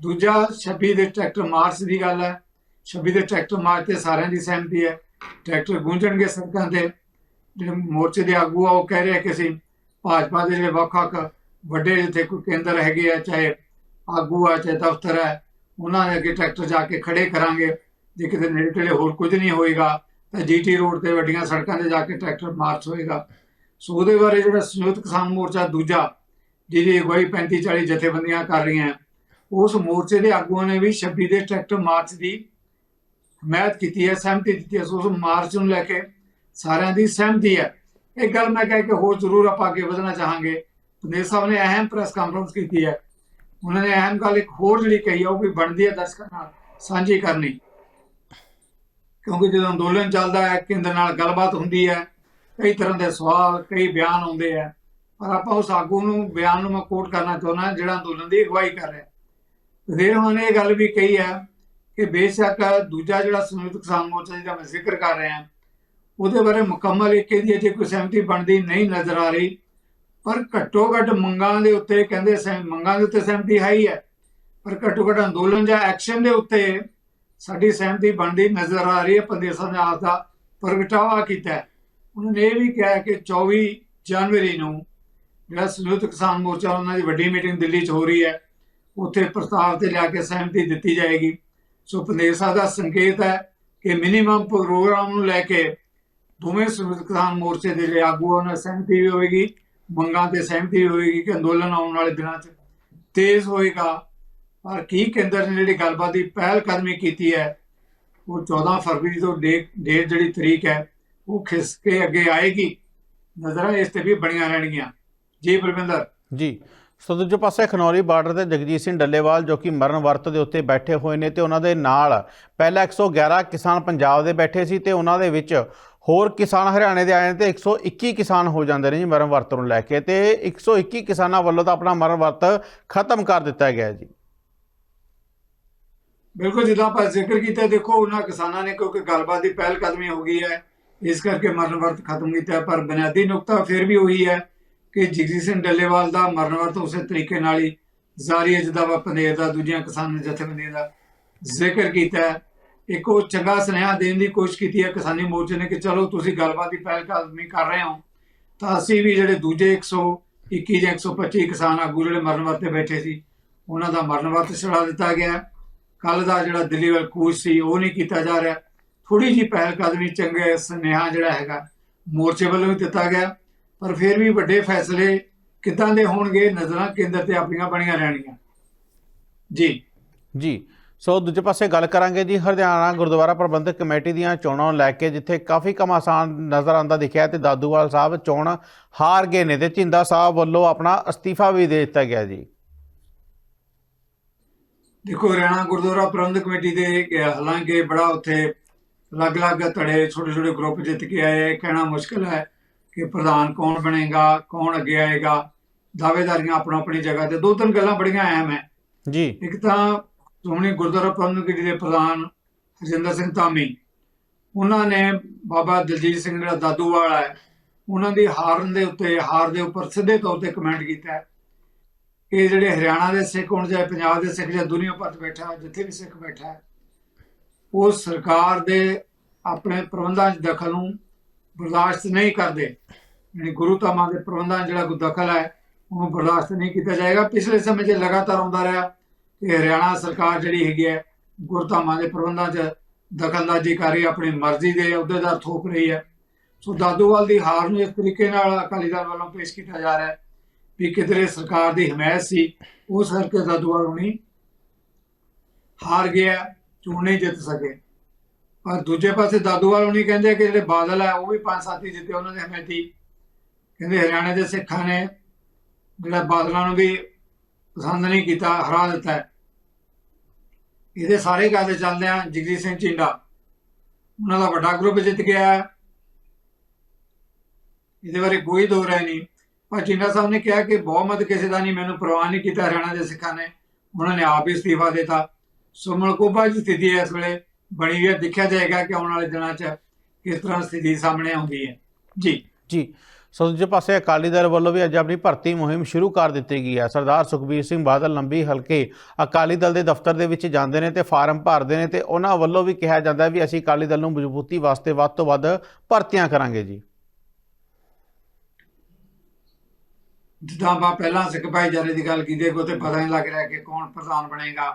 ਦੂਜਾ 26 ਦੇ ਟਰੈਕਟਰ ਮਾਰਚ ਦੀ ਗੱਲ ਹੈ। 26 ਦੇ ਟਰੈਕਟਰ ਮਾਰਚ ਤੇ ਸਾਰਿਆਂ ਦੀ ਸਹਿਮਤੀ ਹੈ। ਟਰੈਕਟਰ ਗੂੰਜਣਗੇ ਸੜਕਾਂ ਤੇ। ਜਿਹੜੇ ਮੋਰਚੇ ਦੇ ਆਗੂ ਆ, ਉਹ ਕਹਿ ਰਹੇ ਕਿ ਅਸੀਂ ਭਾਜਪਾ ਦੇ ਜਿਹੜੇ ਵੱਖ-ਵੱਖ ਵੱਡੇ ਜਿੱਥੇ ਕੋਈ ਕੇਂਦਰ ਹੈਗੇ ਆ, ਚਾਹੇ ਆਗੂ ਆ, ਚਾਹੇ ਦਫ਼ਤਰ ਹੈ ਉਹਨਾਂ ਦੇ ਅੱਗੇ ਟਰੈਕਟਰ ਜਾ ਕੇ ਖੜੇ ਕਰਾਂਗੇ। ਜੇ ਕਿਤੇ ਨੇੜੇ ਤੇੜੇ ਹੋਰ ਕੁਝ ਨਹੀਂ ਹੋਏਗਾ, ਤਾਂ ਜੀਟੀ ਰੋਡ ਤੇ ਵੱਡੀਆਂ ਸੜਕਾਂ ਤੇ ਜਾ ਕੇ ਟਰੈਕਟਰ ਮਾਰਚ ਹੋਏਗਾ। ਸੋ ਉਹਦੇ ਬਾਰੇ ਜਿਹੜਾ ਸੰਯੁਕਤ ਕਿਸਾਨ ਮੋਰਚਾ ਦੂਜਾ, ਜਿਹਦੀ ਅਗਵਾਈ 35 40 ਜਥੇਬੰਦੀਆਂ ਕਰ ਰਹੀਆਂ, ਉਸ ਮੋਰਚੇ ਦੇ ਆਗੂਆਂ ਨੇ ਵੀ 26 ਦੇ ਟਰੈਕਟਰ ਮਾਰਚ ਦੀ ਹਮਾਇਤ ਕੀਤੀ ਹੈ, ਸਹਿਮਤੀ ਦਿੱਤੀ ਹੈ। ਸੋ ਉਸ ਮਾਰਚ ਨੂੰ ਲੈ ਕੇ ਸਾਰਿਆਂ ਦੀ ਸਹਿਮਤੀ ਹੈ ਇੱਕ ਗੱਲ ਮੈਂ ਕਹਿ ਕੇ ਹੋਰ ਜ਼ਰੂਰ ਆਪਾਂ ਅੱਗੇ ਵਧਣਾ ਚਾਹਾਂਗੇ। ਪਨੇਰ ਸਾਹਿਬ ਨੇ ਅਹਿਮ ਪ੍ਰੈਸ ਕਾਨਫਰੰਸ ਕੀਤੀ ਹੈ। ਉਹਨਾਂ ਨੇ ਅਹਿਮ ਗੱਲ ਇੱਕ ਹੋਰ ਜਿਹੜੀ ਕਹੀ ਹੈ ਉਹ ਵੀ ਬਣਦੀ ਹੈ ਦਰਸ਼ਕਾਂ ਨਾਲ, ਸਾਂਝੀ ਕਰਨੀ। ਕਿਉਂਕਿ ਜਦੋਂ ਅੰਦੋਲਨ ਚੱਲਦਾ ਹੈ, ਕੇਂਦਰ ਨਾਲ ਗੱਲਬਾਤ ਹੁੰਦੀ ਹੈ, ਕਈ ਤਰ੍ਹਾਂ ਦੇ ਸਵਾਲ, ਕਈ ਬਿਆਨ ਆਉਂਦੇ ਆ। ਪਰ ਆਪਾਂ ਉਸ ਆਗੂ ਨੂੰ, ਬਿਆਨ ਨੂੰ ਮੈਂ ਕੋਟ ਕਰਨਾ ਚਾਹੁੰਦਾ, ਜਿਹੜਾ ਅੰਦੋਲਨ ਦੀ ਅਗਵਾਈ ਕਰ ਰਿਹਾ ਫਿਰ ਉਹਨਾਂ ਨੇ ਇਹ ਗੱਲ ਵੀ ਕਹੀ ਹੈ ਕਿ ਬੇਸ਼ੱਕ ਦੂਜਾ ਜਿਹੜਾ ਸੰਯੁਕਤ ਕਿਸਾਨ ਮੋਰਚਾ, ਜਿਹਦਾ ਮੈਂ ਜ਼ਿਕਰ ਕਰ ਰਿਹਾ ਉਹਦੇ ਬਾਰੇ ਮੁਕੰਮਲ ਇੱਕ ਦੀ ਅਜੇ ਕੋਈ ਸਹਿਮਤੀ ਬਣਦੀ ਨਹੀਂ ਨਜ਼ਰ ਆ ਰਹੀ। ਪਰ ਘੱਟੋ ਘੱਟ ਮੰਗਾਂ ਦੇ ਉੱਤੇ ਕਹਿੰਦੇ ਸਹਿ, ਮੰਗਾਂ ਦੇ ਉੱਤੇ ਸਹਿਮਤੀ ਹੈ ਹੀ ਹੈ। ਪਰ ਘੱਟੋ ਘੱਟ ਅੰਦੋਲਨ ਜਾਂ ਐਕਸ਼ਨ ਦੇ ਉੱਤੇ ਸਾਡੀ ਸਹਿਮਤੀ ਬਣਦੀ ਨਜ਼ਰ ਆ ਰਹੀ ਹੈ। ਪੰਦੇਸਾਂ ਨੇ ਆਪ ਦਾ ਪ੍ਰਗਟਾਵਾ ਕੀਤਾ ਉਹਨਾਂ ਨੇ ਇਹ ਵੀ ਕਿਹਾ ਕਿ 24 ਜਨਵਰੀ ਨੂੰ ਜਿਹੜਾ ਸੰਯੁਕਤ ਕਿਸਾਨ ਮੋਰਚਾ ਉਹਨਾਂ ਦੀ ਵੱਡੀ ਮੀਟਿੰਗ ਦਿੱਲੀ 'ਚ ਹੋ ਰਹੀ ਹੈ। ਉੱਥੇ ਪ੍ਰਸਤਾਵ ਤੇ ਲਿਆ ਕੇ ਸਹਿਮਤੀ ਦਿੱਤੀ ਜਾਏਗੀ। ਸੋ ਪੰਦੇਸਾ ਦਾ ਸੰਕੇਤ ਹੈ ਕਿ ਮਿਨੀਮਮ ਪ੍ਰੋਗਰਾਮ ਨੂੰ ਲੈ ਕੇ ਦੋਵੇਂ ਸੰਯੁਕਤ ਕਿਸਾਨ ਮੋਰਚੇ ਦੇ ਜਿਹੜੇ ਆਗੂਆਂ ਨਾਲ ਸਹਿਮਤੀ ਵੀ ਹੋਵੇਗੀ, ਮੰਗਾਂ ਤੇ ਸਹਿਮਤੀ ਵੀ ਕਿ ਅੰਦੋਲਨ ਆਉਣ ਵਾਲੇ ਦਿਨਾਂ 'ਚ ਤੇਜ਼ ਹੋਏਗਾ। ਪਰ ਕੀ ਕੇਂਦਰ ਨੇ ਜਿਹੜੀ ਗੱਲਬਾਤ ਦੀ ਪਹਿਲ ਕਦਮੀ ਕੀਤੀ ਹੈ, ਉਹ 14 ਫਰਵਰੀ ਤੋਂ ਡੇਟ ਜਿਹੜੀ ਤਰੀਕ ਹੈ, ਉਹ ਖਿਸ ਕੇ ਅੱਗੇ ਆਏਗੀ। ਨਜ਼ਰਾਂ ਇਸ ਤੇ ਵੀ ਬਣੀਆਂ ਰਹਿਣਗੀਆਂ। ਜੀ ਬਲਵਿੰਦਰ ਜੀ। ਸੋ ਦੂਜੇ ਪਾਸੇ ਖਨੌਰੀ ਬਾਰਡਰ ਤੇ ਜਗਜੀਤ ਸਿੰਘ ਡੱਲੇਵਾਲ, ਜੋ ਕਿ ਮਰਨ ਵਰਤ ਦੇ ਉੱਤੇ ਬੈਠੇ ਹੋਏ ਨੇ ਤੇ ਉਹਨਾਂ ਦੇ ਨਾਲ ਪਹਿਲਾਂ 111 ਕਿਸਾਨ ਪੰਜਾਬ ਦੇ ਬੈਠੇ ਸੀ ਤੇ ਉਹਨਾਂ ਦੇ ਵਿੱਚ ਹੋਰ ਕਿਸਾਨ ਹਰਿਆਣੇ ਦੇ ਆਏ ਤੇ 121 ਕਿਸਾਨ ਹੋ ਜਾਂਦੇ ਨੇ ਜੀ ਮਰਨ ਵਰਤ ਨੂੰ ਲੈ ਕੇ ਤੇ 121 ਕਿਸਾਨਾਂ ਵੱਲੋਂ ਤਾਂ ਆਪਣਾ ਮਰਨ ਵਰਤ ਖਤਮ ਕਰ ਦਿੱਤਾ ਗਿਆ ਜੀ। ਬਿਲਕੁਲ, ਜਿੱਦਾਂ ਆਪਾਂ ਜ਼ਿਕਰ ਕੀਤਾ, ਦੇਖੋ, ਉਹਨਾਂ ਕਿਸਾਨਾਂ ਨੇ ਕਿਉਂਕਿ ਗੱਲਬਾਤ ਦੀ ਪਹਿਲ ਕਦਮੀ ਹੋ ਗਈ ਹੈ, ਇਸ ਕਰਕੇ ਮਰਨ ਵਰਤ ਖਤਮ ਕੀਤਾ ਪਰ ਬੁਨਿਆਦੀ ਨੁਕਤਾ ਫਿਰ ਵੀ ਉਹੀ ਹੈ ਕਿ ਜਗਜੀਤ ਸਿੰਘ ਡੱਲੇਵਾਲ ਦਾ ਮਰਨ ਵਰਤ ਉਸੇ ਤਰੀਕੇ ਨਾਲ ਹੀ ਜਾਰੀ ਹੈ, ਜਿੱਦਾਂ ਵਾ ਪੰਦੇਰ ਦਾ, ਦੂਜੀਆਂ ਕਿਸਾਨ ਜਥੇਬੰਦੀਆਂ ਦਾ ਜ਼ਿਕਰ ਕੀਤਾ ਇੱਕ ਉਹ ਚੰਗਾ ਸੁਨੇਹਾ ਦੇਣ ਦੀ ਕੋਸ਼ਿਸ਼ ਕੀਤੀ ਹੈ ਕਿਸਾਨੀ ਮੋਰਚੇ ਨੇ ਕਿ ਚਲੋ ਤੁਸੀਂ ਗੱਲਬਾਤ ਦੀ ਪਹਿਲ ਕਦਮੀ ਕਰ ਰਹੇ ਹੋ। ਤਾਂ ਅਸੀਂ ਵੀ ਜਿਹੜੇ ਦੂਜੇ 121 ਜਾਂ 125 ਕਿਸਾਨ ਆਗੂ ਜਿਹੜੇ ਮਰਨ ਵਰਤ ਬੈਠੇ ਸੀ, ਉਹਨਾਂ ਦਾ ਮਰਨ ਵਰਤ ਛੁਡਾ ਦਿੱਤਾ ਗਿਆ ਕੱਲ ਦਾ ਜਿਹੜਾ ਦਿੱਲੀ ਵੱਲ ਕੂਚ ਸੀ, ਉਹ ਨਹੀਂ ਕੀਤਾ ਜਾ ਰਿਹਾ। ਥੋੜੀ ਜਿਹੀ ਪਹਿਲ ਕਦਮੀ ਚੰਗੇ ਸੁਨੇਹਾ ਜਿਹੜਾ ਹੈਗਾ, ਮੋਰਚੇ ਵੱਲੋਂ ਵੀ ਦਿੱਤਾ ਗਿਆ। ਪਰ ਫਿਰ ਵੀ ਵੱਡੇ ਫੈਸਲੇ ਕਿੱਦਾਂ ਦੇ ਹੋਣਗੇ, ਨਜ਼ਰਾਂ ਕੇਂਦਰ ਤੇ ਆਪਣੀਆਂ ਬਣੀਆਂ ਰਹਿਣਗੀਆਂ। ਜੀ। ਜੀ ਸੋ ਦੂਜੇ ਪਾਸੇ ਗੱਲ ਕਰਾਂਗੇ ਜੀ ਹਰਿਆਣਾ ਗੁਰਦੁਆਰਾ ਪ੍ਰਬੰਧਕ ਕਮੇਟੀ ਦੀਆਂ ਚੋਣਾਂ ਲੈ ਕੇ ਜਿੱਥੇ ਕਾਫੀ ਘਮਾਸਾਨ ਨਜ਼ਰ ਆਂਦਾ ਦਿਖਿਆ ਤੇ ਦਾਦੂਵਾਲ ਸਾਹਿਬ ਚੋਣ ਹਾਰ ਗਏ ਨੇ ਤੇ ਝਿੰਦਾ ਸਾਹਿਬ ਵੱਲੋਂ ਆਪਣਾ ਅਸਤੀਫਾ ਵੀ ਦੇ ਦਿੱਤਾ ਗਿਆ ਜੀ। ਦੇਖੋ ਹਰਿਆਣਾ ਗੁਰਦੁਆਰਾ ਪ੍ਰਬੰਧਕ ਕਮੇਟੀ ਦੇ ਹਾਲਾਂਕਿ ਬੜਾ ਉੱਥੇ ਅਲੱਗ-ਅਲੱਗ ਧੜੇ ਛੋਟੇ-ਛੋਟੇ ਗਰੁੱਪ ਜਿੱਤ ਕੇ ਆਏ ਕਹਿਣਾ ਮੁਸ਼ਕਲ ਹੈ ਕਿ ਪ੍ਰਧਾਨ ਕੌਣ ਬਣੇਗਾ ਕੌਣ ਅੱਗੇ ਆਏਗਾ ਦਾਅਵੇਦਾਰੀਆਂ ਆਪਣਾ ਆਪਣੀ ਜਗ੍ਹਾ ਤੇ ਦੋ ਤਿੰਨ ਗੱਲਾਂ ਬੜੀਆਂ ਅਹਿਮ ਹੈ। ਜੀ। ਇੱਕ ਤਾਂ ਸ਼੍ਰੋਮਣੀ ਗੁਰਦੁਆਰਾ ਪ੍ਰਬੰਧਕ ਕਮੇਟੀ ਦੇ ਪ੍ਰਧਾਨ ਹਰਜਿੰਦਰ ਸਿੰਘ ਧਾਮੀ, ਉਹਨਾਂ ਨੇ ਬਾਬਾ ਦਲਜੀਤ ਸਿੰਘ ਜਿਹੜਾ ਦਾਦੂਵਾਲ ਹੈ, ਉਹਨਾਂ ਦੀ ਹਾਰਨ ਦੇ ਉੱਤੇ, ਹਾਰ ਦੇ ਉੱਪਰ ਸਿੱਧੇ ਤੌਰ ਤੇ ਕਮੈਂਟ ਕੀਤਾ ਹੈ। ਕਿ ਜਿਹੜੇ ਹਰਿਆਣਾ ਦੇ ਸਿੱਖ ਹੋਣ ਚਾਹੇ ਪੰਜਾਬ ਦੇ ਸਿੱਖ ਜਾਂ ਦੁਨੀਆ ਭਰ 'ਚ ਬੈਠਾ, ਜਿੱਥੇ ਵੀ ਸਿੱਖ ਬੈਠਾ ਹੈ, ਉਹ ਸਰਕਾਰ ਦੇ ਆਪਣੇ ਪ੍ਰਬੰਧਾਂ 'ਚ ਦਖਲ ਨੂੰ ਬਰਦਾਸ਼ਤ ਨਹੀਂ ਕਰਦੇ। ਯਾਨੀ ਗੁਰੂ ਧਾਮਾਂ ਦੇ ਪ੍ਰਬੰਧਾਂ ਜਿਹੜਾ ਕੋਈ ਦਖਲ ਹੈ, ਉਹਨੂੰ ਬਰਦਾਸ਼ਤ ਨਹੀਂ ਕੀਤਾ ਜਾਏਗਾ। ਪਿਛਲੇ ਸਮੇਂ 'ਚ ਲਗਾਤਾਰ ਆਉਂਦਾ ਰਿਹਾ। ਕਿ ਹਰਿਆਣਾ ਸਰਕਾਰ ਜਿਹੜੀ ਹੈਗੀ ਹੈ ਗੁਰਧਾਮਾਂ ਦੇ ਪ੍ਰਬੰਧਾਂ 'ਚ ਦਖਲਅੰਦਾਜ਼ੀ ਕਰ ਰਹੀ ਹੈ, ਆਪਣੀ ਮਰਜ਼ੀ ਦੇ ਅਹੁਦੇਦਾਰ ਥੋਪ ਰਹੀ ਹੈ। ਸੋ ਦਾਦੂਵਾਲ ਦੀ ਹਾਰ ਨੂੰ ਇਸ ਤਰੀਕੇ ਨਾਲ ਅਕਾਲੀ ਦਲ ਵੱਲੋਂ ਪੇਸ਼ ਕੀਤਾ ਜਾ ਰਿਹਾ ਹੈ ਵੀ ਕਿਧਰੇ ਸਰਕਾਰ ਦੀ ਹਮਾਇਤ ਸੀ ਉਸ ਕਰਕੇ ਦਾਦੂਵਾਲ ਹੁਣੀ ਹਾਰ ਗਿਆ ਚੋਣ ਨਹੀਂ ਜਿੱਤ ਸਕੇ। ਪਰ ਦੂਜੇ ਪਾਸੇ ਦਾਦੂਵਾਲ ਹੁਣੀ ਕਹਿੰਦੇ ਕਿ ਜਿਹੜੇ ਬਾਦਲ ਹੈ ਉਹ ਵੀ ਪੰਜ ਸਾਥੀ ਜਿੱਤੇ ਉਹਨਾਂ ਦੇ ਹਮਾਇਤੀ। ਕਹਿੰਦੇ ਹਰਿਆਣਾ ਦੇ ਸਿੱਖਾਂ ਨੇ ਜਿਹੜਾ ਬਾਦਲਾਂ ਨੂੰ ਵੀ ਪਸੰਦ ਨਹੀਂ ਕੀਤਾ, ਹਰਾ ਦਿੱਤਾ ਇਹਦੇ ਸਾਰੇ ਗੱਲ ਚੱਲਦੇ ਆ, ਜਗਜੀਤ ਸਿੰਘ ਚਿੰਡਾ ਉਹਨਾਂ ਦਾ ਵੱਡਾ ਗਰੁੱਪ ਜਿੱਤ ਗਿਆ ਇਹਦੇ ਬਾਰੇ ਕੋਈ ਦੋ ਰਾਏ ਨਹੀਂ। ਪਰ ਚਿੰਡਾ ਸਾਹਿਬ ਨੇ ਕਿਹਾ ਕਿ ਬਹੁਮਤ ਕਿਸੇ ਦਾ ਨਹੀਂ, ਮੈਨੂੰ ਪ੍ਰਵਾਨ ਨਹੀਂ ਕੀਤਾ ਹਰਿਆਣਾ ਦੇ ਸਿੱਖਾਂ ਨੇ। ਉਹਨਾਂ ਨੇ ਆਪ ਹੀ ਅਸਤੀਫਾ ਦਿੱਤਾ। ਸੋ ਮਲਕੋਬਾ ਦੀ ਸਥਿਤੀ ਇਸ ਵੇਲੇ ਬਣੀ ਹੈ। ਦੇਖਿਆ ਜਾਏਗਾ ਕਿ ਆਉਣ ਵਾਲੇ ਦਿਨਾਂ 'ਚ ਕਿਸ ਤਰ੍ਹਾਂ ਸਥਿਤੀ ਸਾਹਮਣੇ ਆਉਂਦੀ ਹੈ। ਜੀ। ਜੀ। ਸੋ ਦੂਜੇ ਪਾਸੇ ਅਕਾਲੀ ਦਲ ਵੱਲੋਂ ਵੀ ਅੱਜ ਆਪਣੀ ਭਰਤੀ ਮੁਹਿੰਮ ਸ਼ੁਰੂ ਕਰ ਦਿੱਤੀ ਗਈ ਹੈ। ਸਰਦਾਰ ਸੁਖਬੀਰ ਸਿੰਘ ਬਾਦਲ ਲੰਬੀ ਹਲਕੇ ਅਕਾਲੀ ਦਲ ਦੇ ਦਫ਼ਤਰ ਦੇ ਵਿੱਚ ਜਾਂਦੇ ਨੇ ਤੇ ਫਾਰਮ ਭਰਦੇ ਨੇ ਤੇ ਉਹਨਾਂ ਵੱਲੋਂ ਵੀ ਕਿਹਾ ਜਾਂਦਾ ਵੀ ਅਸੀਂ ਅਕਾਲੀ ਦਲ ਨੂੰ ਮਜ਼ਬੂਤੀ ਵਾਸਤੇ ਵੱਧ ਤੋਂ ਵੱਧ ਭਰਤੀਆਂ ਕਰਾਂਗੇ ਜੀ। ਜਿੱਦਾਂ ਆਪਾਂ ਪਹਿਲਾਂ ਸਿੱਖ ਭਾਈਚਾਰੇ ਦੀ ਗੱਲ ਕੀਤੀ ਕੋ ਤੇ ਪਤਾ ਨਹੀਂ ਲੱਗ ਰਿਹਾ ਕਿ ਕੌਣ ਪ੍ਰਧਾਨ ਬਣੇਗਾ,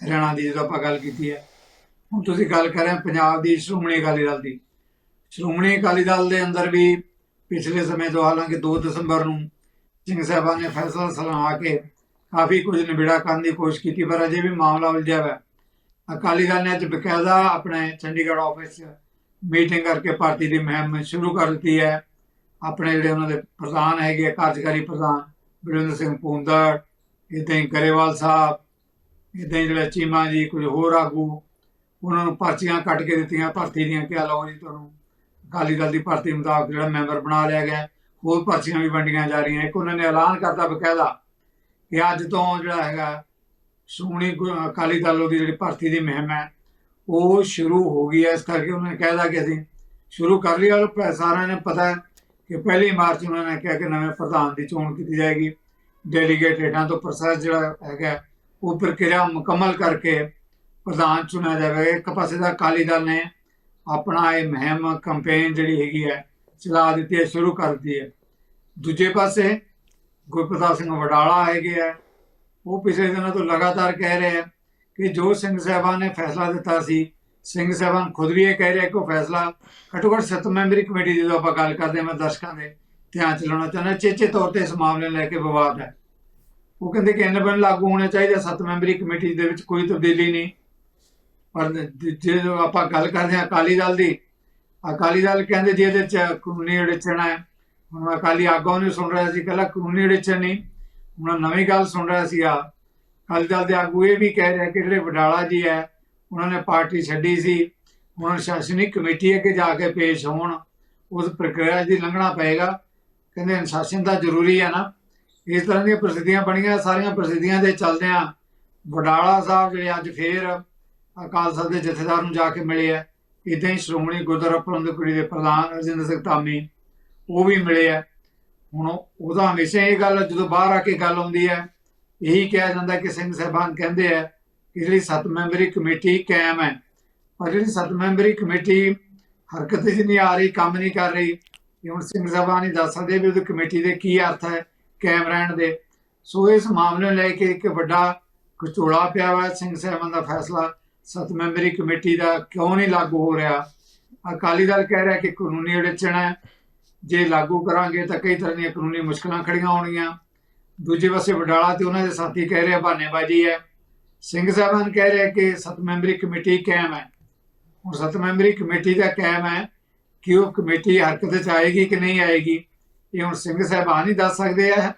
ਹਰਿਆਣਾ ਦੀ ਜਦੋਂ ਆਪਾਂ ਗੱਲ ਕੀਤੀ ਹੈ। ਹੁਣ ਤੁਸੀਂ ਗੱਲ ਕਰ ਰਹੇ ਹੋ ਪੰਜਾਬ ਦੀ ਸ਼੍ਰੋਮਣੀ ਅਕਾਲੀ ਦਲ ਦੀ। ਸ਼੍ਰੋਮਣੀ ਅਕਾਲੀ ਦਲ ਦੇ ਅੰਦਰ ਵੀ ਪਿਛਲੇ ਸਮੇਂ ਤੋਂ ਹਾਲਾਂਕਿ 2 ਦਸੰਬਰ ਨੂੰ ਸਿੰਘ ਸਾਹਿਬਾਨ ਨੇ ਫੈਸਲਾ ਸੁਣਾ ਕੇ ਕਾਫੀ ਕੁਝ ਨਿਬੇੜਾ ਕਰਨ ਦੀ ਕੋਸ਼ਿਸ਼ ਕੀਤੀ ਪਰ ਅਜੇ ਵੀ ਮਾਮਲਾ ਉਲਝਿਆ ਹੋਇਆ। ਅਕਾਲੀ ਦਲ ਨੇ ਅੱਜ ਬਕਾਇਦਾ ਆਪਣੇ ਚੰਡੀਗੜ੍ਹ ਆਫਿਸ 'ਚ ਮੀਟਿੰਗ ਕਰਕੇ ਪਾਰਟੀ ਦੀ ਮੁਹਿੰਮ ਸ਼ੁਰੂ ਕਰ ਦਿੱਤੀ ਹੈ। ਆਪਣੇ ਜਿਹੜੇ ਉਹਨਾਂ ਦੇ ਪ੍ਰਧਾਨ ਹੈਗੇ ਆ, ਕਾਰਜਕਾਰੀ ਪ੍ਰਧਾਨ ਬਰਿੰਦਰ ਸਿੰਘ ਪੂੰਦੜ ਇਦਾਂ ਹੀ ਗਰੇਵਾਲ ਸਾਹਿਬ ਇਦਾਂ ਹੀ ਜਿਹੜਾ ਚੀਮਾ ਜੀ ਕੁਝ ਹੋਰ ਆਗੂ ਉਹਨਾਂ ਨੂੰ ਪਰਚੀਆਂ ਕੱਟ ਕੇ ਦਿੱਤੀਆਂ ਭਰਤੀ ਦੀਆਂ ਕਿ ਲਓ ਜੀ ਤੁਹਾਨੂੰ ਅਕਾਲੀ ਦਲ ਦੀ ਭਰਤੀ ਮੁਤਾਬਕ ਜਿਹੜਾ ਮੈਂਬਰ ਬਣਾ ਲਿਆ ਗਿਆ, ਹੋਰ ਭਰਤੀਆਂ ਵੀ ਵੰਡੀਆਂ ਜਾ ਰਹੀਆਂ। ਇੱਕ ਉਹਨਾਂ ਨੇ ਐਲਾਨ ਕਰਤਾ ਬਕਾਇਦਾ ਕਿ ਅੱਜ ਤੋਂ ਜਿਹੜਾ ਹੈਗਾ ਸ਼੍ਰੋਮਣੀ ਗੁ- ਅਕਾਲੀ ਦਲ ਦੀ ਜਿਹੜੀ ਭਰਤੀ ਦੀ ਮੁਹਿੰਮ ਹੈ, ਉਹ ਸ਼ੁਰੂ ਹੋ ਗਈ ਹੈ। ਇਸ ਕਰਕੇ ਉਹਨਾਂ ਨੇ ਕਹਿਦਾ ਕਿ ਅਸੀਂ ਸ਼ੁਰੂ ਕਰ ਲਈ ਔਰ ਸਾਰਿਆਂ ਨੇ ਪਤਾ ਹੈ ਕਿ ਪਹਿਲੀ ਮਾਰਚ ਨੂੰ ਉਹਨਾਂ ਨੇ ਕਿਹਾ ਕਿ ਨਵੇਂ ਪ੍ਰਧਾਨ ਦੀ ਚੋਣ ਕੀਤੀ ਜਾਏਗੀ। ਡੈਲੀਗੇਟ ਹੇਠਾਂ ਤੋਂ ਪ੍ਰੋਸੈਸ ਜਿਹੜਾ ਹੈਗਾ, ਉਹ ਪ੍ਰਕਿਰਿਆ ਮੁਕੰਮਲ ਕਰਕੇ ਪ੍ਰਧਾਨ ਚੁਣਿਆ ਜਾਵੇਗਾ। ਇੱਕ ਪਾਸੇ ਦਾ ਅਕਾਲੀ ਦਲ ਨੇ ਆਪਣਾ ਇਹ ਮੁਹਿੰਮ ਕੰਪੇਨ ਜਿਹੜੀ ਹੈਗੀ ਹੈ, ਚਲਾ ਦਿੱਤੀ ਹੈ, ਸ਼ੁਰੂ ਕਰ ਦਿੱਤੀ ਹੈ। ਦੂਜੇ ਪਾਸੇ ਗੁਰਪ੍ਰਤਾਪ ਸਿੰਘ ਵਡਾਲਾ ਹੈਗੇ ਆ, ਉਹ ਪਿਛਲੇ ਦਿਨਾਂ ਤੋਂ ਲਗਾਤਾਰ ਕਹਿ ਰਹੇ ਆ ਕਿ ਜੋ ਸਿੰਘ ਸਾਹਿਬਾਨ ਨੇ ਫੈਸਲਾ ਦਿੱਤਾ ਸੀ, ਸਿੰਘ ਸਾਹਿਬਾਨ ਖੁਦ ਵੀ ਇਹ ਕਹਿ ਰਿਹਾ ਕਿ ਉਹ ਫੈਸਲਾ ਘੱਟੋ ਘੱਟ ਸੱਤ ਮੈਂਬਰੀ ਕਮੇਟੀ ਦੀ ਜਦੋਂ ਆਪਾਂ ਗੱਲ ਕਰਦੇ ਹਾਂ, ਮੈਂ ਦਰਸ਼ਕਾਂ ਦੇ ਧਿਆਨ ਚ ਲਾਉਣਾ ਚਾਹੁੰਦਾ, ਚੇਚੇ ਤੌਰ ਤੇ ਇਸ ਮਾਮਲੇ ਨੂੰ ਲੈ ਕੇ ਵਿਵਾਦ ਹੈ। ਉਹ ਕਹਿੰਦੇ ਕਿ ਐਨਬਨ ਲਾਗੂ ਹੋਣਾ ਚਾਹੀਦਾ, ਸੱਤ ਮੈਂਬਰੀ ਕਮੇਟੀ ਦੇ ਵਿੱਚ ਕੋਈ ਤਬਦੀਲੀ ਨਹੀਂ। ਪਰ ਜ- ਜਦੋਂ ਆਪਾਂ ਗੱਲ ਕਰਦੇ ਹਾਂ ਅਕਾਲੀ ਦਲ ਦੀ, ਅਕਾਲੀ ਦਲ ਕਹਿੰਦੇ ਜੀ ਇਹਦੇ ਚ ਕਾਨੂੰਨੀ ਅੜਚਣ ਹੈ। ਹੁਣ ਅਕਾਲੀ ਆਗੂਆਂ ਨੂੰ ਸੁਣ ਰਿਹਾ ਸੀ, ਕਹਿੰਦਾ ਕਾਨੂੰਨੀ ਅੜਚਣ ਨਹੀਂ। ਹੁਣ ਨਵੀਂ ਗੱਲ ਸੁਣ ਰਿਹਾ ਸੀ ਆ। ਅਕਾਲੀ ਦਲ ਦੇ ਆਗੂ ਇਹ ਵੀ ਕਹਿ ਰਿਹਾ ਕਿ ਜਿਹੜੇ ਵਡਾਲਾ ਜੀ ਹੈ, ਉਹਨਾਂ ਨੇ ਪਾਰਟੀ ਛੱਡੀ ਸੀ। ਹੁਣ ਸ਼ਾਸਨਿਕ ਕਮੇਟੀ ਅੱਗੇ ਜਾ ਕੇ ਪੇਸ਼ ਹੋਣ, ਉਸ ਪ੍ਰਕਿਰਿਆ ਦੀ ਲੰਘਣਾ ਪਏਗਾ। ਕਹਿੰਦੇ ਅਨੁਸ਼ਾਸਨ ਤਾਂ ਜ਼ਰੂਰੀ ਹੈ ਨਾ। ਇਸ ਤਰ੍ਹਾਂ ਦੀਆਂ ਪ੍ਰਸਿੱਧੀਆਂ ਬਣੀਆਂ, ਸਾਰੀਆਂ ਪ੍ਰਸਿੱਧੀਆਂ ਦੇ ਚੱਲਦਿਆਂ ਵਡਾਲਾ ਸਾਹਿਬ ਜਿਹੜੇ ਅੱਜ ਫੇਰ ਅਕਾਲ ਤਖਤ ਦੇ ਜਥੇਦਾਰ ਨੂੰ ਜਾ ਕੇ ਮਿਲੇ ਆ। ਇਦਾਂ ਹੀ ਸ਼੍ਰੋਮਣੀ ਗੁਰਦੁਆਰਾ ਪ੍ਰਬੰਧਕ ਕਮੇਟੀ ਦੇ ਪ੍ਰਧਾਨ ਰਜਿੰਦਰ ਸਿੰਘ ਧਾਮੀ ਉਹ ਵੀ ਮਿਲੇ ਆ। ਹੁਣ ਉਹਦਾ ਹਮੇਸ਼ਾ ਇਹ ਗੱਲ ਜਦੋਂ ਬਾਹਰ ਆ ਕੇ ਗੱਲ ਆਉਂਦੀ ਹੈ ਇਹੀ ਕਿਹਾ ਜਾਂਦਾ ਕਿ ਸਿੰਘ ਸਾਹਿਬਾਨ ਕਹਿੰਦੇ ਆ ਕਿ ਜਿਹੜੀ ਸੱਤ ਮੈਂਬਰੀ ਕਮੇਟੀ ਕਾਇਮ ਹੈ। ਪਰ ਜਿਹੜੀ ਸੱਤ ਮੈਂਬਰੀ ਕਮੇਟੀ ਹਰਕਤ 'ਚ ਨਹੀਂ ਆ ਰਹੀ, ਕੰਮ ਨਹੀਂ ਕਰ ਰਹੀ, ਇਹ ਹੁਣ ਸਿੰਘ ਸਾਹਿਬਾਨ ਹੀ ਦੱਸ ਸਕਦੇ ਵੀ ਉਹਦੀ ਕਮੇਟੀ ਦੇ ਕੀ ਅਰਥ ਹੈ, ਕਾਇਮ ਰਹਿਣ ਦੇ। ਸੋ ਇਸ ਮਾਮਲੇ ਨੂੰ ਲੈ ਕੇ ਇੱਕ ਵੱਡਾ ਵਿਚੋਲਾ ਪਿਆ ਵਾ ਸਿੰਘ ਸਾਹਿਬਾਨ ਦਾ ਫੈਸਲਾ। ਸੱਤ ਮੈਂਬਰੀ ਕਮੇਟੀ ਦਾ ਕਿਉਂ ਨਹੀਂ ਲਾਗੂ ਹੋ ਰਿਹਾ? ਅਕਾਲੀ ਦਲ ਕਹਿ ਰਿਹਾ ਕਿ ਕਾਨੂੰਨੀ ਅੜਚਣ ਹੈ। ਜੇ ਲਾਗੂ ਕਰਾਂਗੇ ਤਾਂ ਕਈ ਤਰ੍ਹਾਂ ਦੀਆਂ ਕਾਨੂੰਨੀ ਮੁਸ਼ਕਲਾਂ ਖੜੀਆਂ ਹੋਣਗੀਆਂ। ਦੂਜੇ ਪਾਸੇ ਵਡਾਲਾ ਤੇ ਉਹਨਾਂ ਦੇ ਸਾਥੀ ਕਹਿ ਰਿਹਾ ਆ ਬਹਾਨੇਬਾਜ਼ੀ ਹੈ। ਸਿੰਘ ਸਾਹਿਬਾਨ ਕਹਿ ਰਿਹਾ ਕਿ ਸੱਤ ਮੈਂਬਰੀ ਕਮੇਟੀ ਕਾਇਮ ਹੈ। ਹੁਣ ਸੱਤ ਮੈਂਬਰੀ ਕਮੇਟੀ ਦਾ ਕਾਇਮ ਹੈ ਕਿ ਉਹ ਕਮੇਟੀ ਹਰਕਤ 'ਚ ਆਏਗੀ ਕਿ ਨਹੀਂ ਆਏਗੀ, ਇਹ ਹੁਣ ਸਿੰਘ ਸਾਹਿਬਾਨ ਹੀ ਦੱਸ ਸਕਦੇ ਆ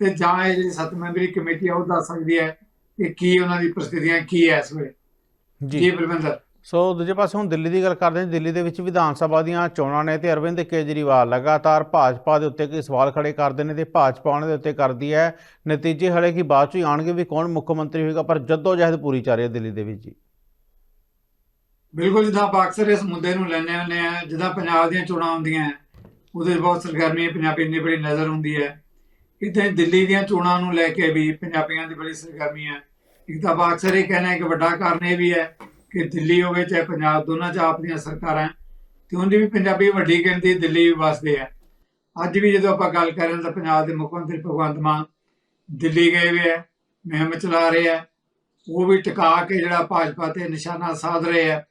ਤੇ ਜਾਂ ਇਹ ਜਿਹੜੀ ਸੱਤ ਮੈਂਬਰੀ ਕਮੇਟੀ ਆ ਉਹ ਦੱਸ ਸਕਦੀ ਹੈ ਕਿ ਕੀ ਉਹਨਾਂ ਦੀ ਪ੍ਰਸਥਿਤੀਆਂ ਕੀ ਹੈ ਇਸ ਵੇਲੇ। ਜੀ। ਜੀ ਬਲਵਿੰਦਰ। ਸੋ ਦੂਜੇ ਪਾਸੇ ਹੁਣ ਦਿੱਲੀ ਦੀ ਗੱਲ ਕਰਦੇ ਹਾਂ। ਦਿੱਲੀ ਦੇ ਵਿੱਚ ਵਿਧਾਨ ਸਭਾ ਦੀਆਂ ਚੋਣਾਂ ਨੇ ਤੇ ਅਰਵਿੰਦ ਕੇਜਰੀਵਾਲ ਲਗਾਤਾਰ ਭਾਜਪਾ ਦੇ ਉੱਤੇ ਕਈ ਸਵਾਲ ਖੜੇ ਕਰਦੇ ਨੇ ਤੇ ਭਾਜਪਾ ਉਹਨਾਂ ਦੇ ਉੱਤੇ ਕਰਦੀ ਹੈ। ਨਤੀਜੇ ਹਲੇ ਕਿ ਬਾਅਦ ਚ ਆਣਗੇ ਵੀ ਕੌਣ ਮੁੱਖ ਮੰਤਰੀ ਹੋਏਗਾ ਪਰ ਜੱਦੋ ਜਹਿਦ ਪੂਰੀ ਚੱਲ ਰਹੀ ਹੈ ਦਿੱਲੀ ਦੇ ਵਿੱਚ ਜੀ। ਬਿਲਕੁਲ ਜਿੱਦਾਂ ਆਪਾਂ ਅਕਸਰ ਇਸ ਮੁੱਦੇ ਨੂੰ ਲੈਂਦੇ ਹੁੰਦੇ ਆ ਜਿੱਦਾਂ ਪੰਜਾਬ ਦੀਆਂ ਚੋਣਾਂ ਹੁੰਦੀਆਂ ਉਹਦੇ ਬਹੁਤ ਸਰਗਰਮੀ ਪੰਜਾਬੀ ਦੀ ਬੜੀ ਨਜ਼ਰ ਹੁੰਦੀ ਹੈ। ਇੱਦਾਂ ਦਿੱਲੀ ਦੀਆਂ ਚੋਣਾਂ ਨੂੰ ਲੈ ਕੇ ਵੀ ਪੰਜਾਬੀਆਂ ਦੀ ਬੜੀ ਸਰਗਰਮੀ ਹੈ। ਇੱਕ ਤਾਂ ਆਪਾਂ ਅਕਸਰ ਇਹ ਕਹਿੰਦੇ ਹਾਂ ਕਿ ਵੱਡਾ ਕਾਰਨ ਇਹ ਵੀ ਹੈ ਕਿ ਦਿੱਲੀ ਹੋਵੇ, ਚਾਹੇ ਪੰਜਾਬ, ਦੋਨਾਂ 'ਚ ਆਪਦੀਆਂ ਸਰਕਾਰਾਂ ਤੇ ਉਹਦੀ ਵੀ ਪੰਜਾਬੀ ਵੱਡੀ ਗਿਣਤੀ ਦਿੱਲੀ ਵੀ ਵਸਦੇ ਆ ਅੱਜ ਵੀ ਜਦੋਂ ਆਪਾਂ ਗੱਲ ਕਰ ਰਹੇ ਹਾਂ ਤਾਂ ਪੰਜਾਬ ਦੇ ਮੁੱਖ ਮੰਤਰੀ ਭਗਵੰਤ ਮਾਨ ਦਿੱਲੀ ਗਏ ਹੋਏ ਆ ਮੁਹਿੰਮ ਚਲਾ ਰਹੇ ਆ ਉਹ ਵੀ ਟਿਕਾ ਕੇ ਜਿਹੜਾ ਭਾਜਪਾ ਤੇ ਨਿਸ਼ਾਨਾ ਸਾਧ ਰਹੇ ਆ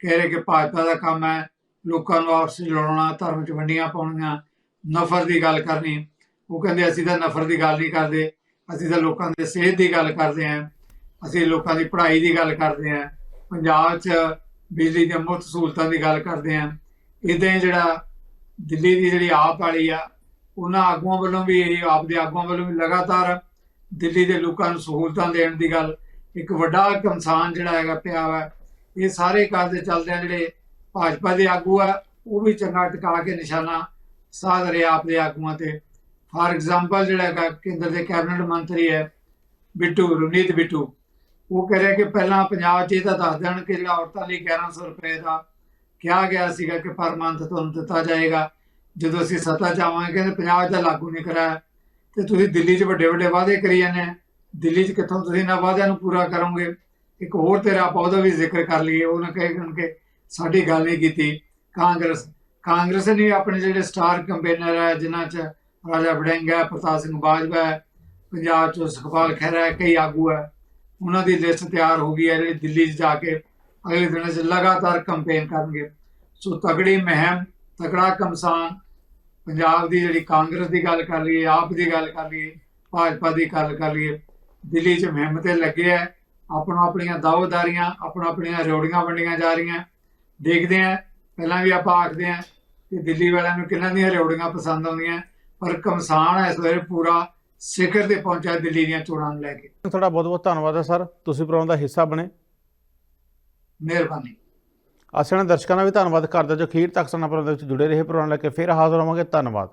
ਕਹਿ ਰਹੇ ਕਿ ਭਾਜਪਾ ਦਾ ਕੰਮ ਹੈ ਲੋਕਾਂ ਨੂੰ ਆਪਸ ਵਿੱਚ ਲੜਾਉਣਾ, ਧਰਮ 'ਚ ਵੰਡੀਆਂ ਪਾਉਣੀਆਂ ਨਫ਼ਰਤ ਦੀ ਗੱਲ ਕਰਨੀ। ਉਹ ਕਹਿੰਦੇ ਅਸੀਂ ਤਾਂ ਨਫ਼ਰਤ ਦੀ ਗੱਲ ਨਹੀਂ ਕਰਦੇ, ਅਸੀਂ ਤਾਂ ਲੋਕਾਂ ਦੇ ਸਿਹਤ ਦੀ ਗੱਲ ਕਰਦੇ ਹਾਂ। ਅਸੀਂ ਲੋਕਾਂ ਦੀ ਪੜ੍ਹਾਈ ਦੀ ਗੱਲ ਕਰਦੇ ਹਾਂ, ਪੰਜਾਬ 'ਚ ਬਿਜਲੀ ਦੀਆਂ ਮੁਫਤ ਸਹੂਲਤਾਂ ਦੀ ਗੱਲ ਕਰਦੇ ਹਾਂ, ਇਦਾਂ ਹੀ ਜਿਹੜਾ ਦਿੱਲੀ ਦੀ ਜਿਹੜੀ ਆਪ ਵਾਲੀ ਆ, ਉਹਨਾਂ ਆਗੂਆਂ ਵੱਲੋਂ ਵੀ ਇਹ ਆਪ ਦੇ ਆਗੂਆਂ ਵੱਲੋਂ ਵੀ ਲਗਾਤਾਰ ਦਿੱਲੀ ਦੇ ਲੋਕਾਂ ਨੂੰ ਸਹੂਲਤਾਂ ਦੇਣ ਦੀ ਗੱਲ, ਇੱਕ ਵੱਡਾ ਕਮਸਾਨ ਜਿਹੜਾ ਹੈਗਾ ਪਿਆ ਵਾ, ਇਹ ਸਾਰੇ ਕਰਦੇ ਚੱਲਦੇ ਆ ਜਿਹੜੇ ਭਾਜਪਾ ਦੇ ਆਗੂ ਆ, ਉਹ ਵੀ ਚੰਗਾ ਟਿਕਾ ਕੇ ਨਿਸ਼ਾਨਾ ਸਾਧ ਰਹੇ ਆਪ ਦੇ ਆਗੂਆਂ ਤੇ। ਫਾਰ ਐਗਜ਼ਾਮਪਲ ਜਿਹੜਾ ਹੈਗਾ, ਕੇਂਦਰ ਦੇ ਕੈਬਨਿਟ ਮੰਤਰੀ ਹੈ ਬਿੱਟੂ ਰਵਨੀਤ ਬਿੱਟੂ। ਉਹ ਕਹਿ ਰਿਹਾ ਕਿ ਪਹਿਲਾਂ ਪੰਜਾਬ 'ਚ ਇਹ ਤਾਂ ਦੱਸ ਦੇਣ ਕਿ ਜਿਹੜਾ ਔਰਤਾਂ ਲਈ 1100 ਰੁਪਏ ਦਾ ਕਿਹਾ ਗਿਆ ਸੀਗਾ ਕਿ ਪਰ ਮੰਥ ਤੁਹਾਨੂੰ ਦਿੱਤਾ ਜਾਏਗਾ। ਜਦੋਂ ਅਸੀਂ ਸੱਤਾ 'ਚ ਆਵਾਂਗੇ, ਕਹਿੰਦੇ ਪੰਜਾਬ 'ਚ ਤਾਂ ਲਾਗੂ ਨਹੀਂ ਕਰਾਇਆ। ਤੇ ਤੁਸੀਂ ਦਿੱਲੀ 'ਚ ਵੱਡੇ ਵੱਡੇ ਵਾਅਦੇ ਕਰੀ ਜਾਂਦੇ ਆ। ਦਿੱਲੀ 'ਚ ਕਿੱਥੋਂ ਤੁਸੀਂ ਇਹਨਾਂ ਵਾਅਦਿਆਂ ਨੂੰ ਪੂਰਾ ਕਰੋਗੇ? ਇੱਕ ਹੋਰ ਤੇਰਾ ਆਪਾਂ ਉਹਦਾ ਵੀ ਜ਼ਿਕਰ ਕਰ ਲਈਏ ਉਹਨਾਂ ਕਹੇ ਕਿ ਸਾਡੀ ਗੱਲ ਨਹੀਂ ਕੀਤੀ। ਕਾਂਗਰਸ ਕਾਂਗਰਸ ਨੇ ਆਪਣੇ ਜਿਹੜੇ ਸਟਾਰ ਕੰਪੇਨਰ ਹੈ ਜਿਨ੍ਹਾਂ 'ਚ ਰਾਜਾ ਵੜਿੰਗ ਹੈ, ਪ੍ਰਤਾਪ ਸਿੰਘ ਬਾਜਵਾ ਹੈ, ਪੰਜਾਬ 'ਚ ਸੁਖਪਾਲ ਖਹਿਰਾ ਹੈ, ਕਈ ਆਗੂ ਹੈ। ਉਹਨਾਂ ਦੀ ਲਿਸਟ ਤਿਆਰ ਹੋ ਗਈ ਹੈ, ਜਿਹੜੇ ਦਿੱਲੀ 'ਚ ਜਾ ਕੇ ਅਗਲੇ ਦਿਨਾਂ 'ਚ ਲਗਾਤਾਰ ਕੰਪੇਨ ਕਰਨਗੇ। ਸੋ ਤਗੜੀ ਮਹਿਮ ਤਗੜਾ ਕਮਸਾਨ, ਪੰਜਾਬ ਦੀ ਜਿਹੜੀ ਕਾਂਗਰਸ ਦੀ ਗੱਲ ਕਰ ਲਈਏ, ਆਪ ਦੀ ਗੱਲ ਕਰ ਲਈਏ, ਭਾਜਪਾ ਦੀ ਗੱਲ ਕਰ ਲਈਏ, ਦਿੱਲੀ 'ਚ ਮਹਿਮ ਤੇ ਲੱਗੇ ਹੈ। ਆਪਣਾ ਆਪਣੀਆਂ ਦਾਅਵੇਦਾਰੀਆਂ, ਆਪਣਾ ਆਪਣੀਆਂ ਰੋੜੀਆਂ ਵੰਡੀਆਂ ਜਾ ਰਹੀਆਂ। ਦੇਖਦੇ ਆ ਪਹਿਲਾਂ ਵੀ ਆਪਾਂ ਆਖਦੇ ਆ ਕਿ ਦਿੱਲੀ ਵਾਲਿਆਂ ਨੂੰ ਕਿੰਨਾਂ ਦੀਆਂ ਰੋੜੀਆਂ ਪਸੰਦ ਆਉਂਦੀਆਂ, ਪਰ ਕਮਸਾਨ ਇਸ ਵੇਲੇ ਪੂਰਾ ਸਿਖਰ ਤੇ ਪਹੁੰਚਿਆ ਦਿੱਲੀ ਦੀਆਂ ਚੋਣਾਂ ਨੂੰ ਲੈ ਕੇ। ਤੁਹਾਡਾ ਬਹੁਤ ਬਹੁਤ ਧੰਨਵਾਦ ਹੈ ਸਰ। ਤੁਸੀਂ ਪ੍ਰੋਗਰਾਮ ਦਾ ਹਿੱਸਾ ਬਣੇ। ਮਿਹਰਬਾਨੀ। ਇਹਨਾਂ ਦਰਸ਼ਕਾਂ ਦਾ ਵੀ ਧੰਨਵਾਦ ਕਰਦੇ ਜੋ ਅਖੀਰ ਤੱਕ ਸਾਡੇ ਪ੍ਰੋਗਰਾਮ ਦੇ ਵਿੱਚ ਜੁੜੇ ਰਹੇ ਪ੍ਰੋਗਰਾਮ ਲੈ ਕੇ। ਫਿਰ ਹਾਜ਼ਰ ਹੋਵਾਂਗੇ। ਧੰਨਵਾਦ।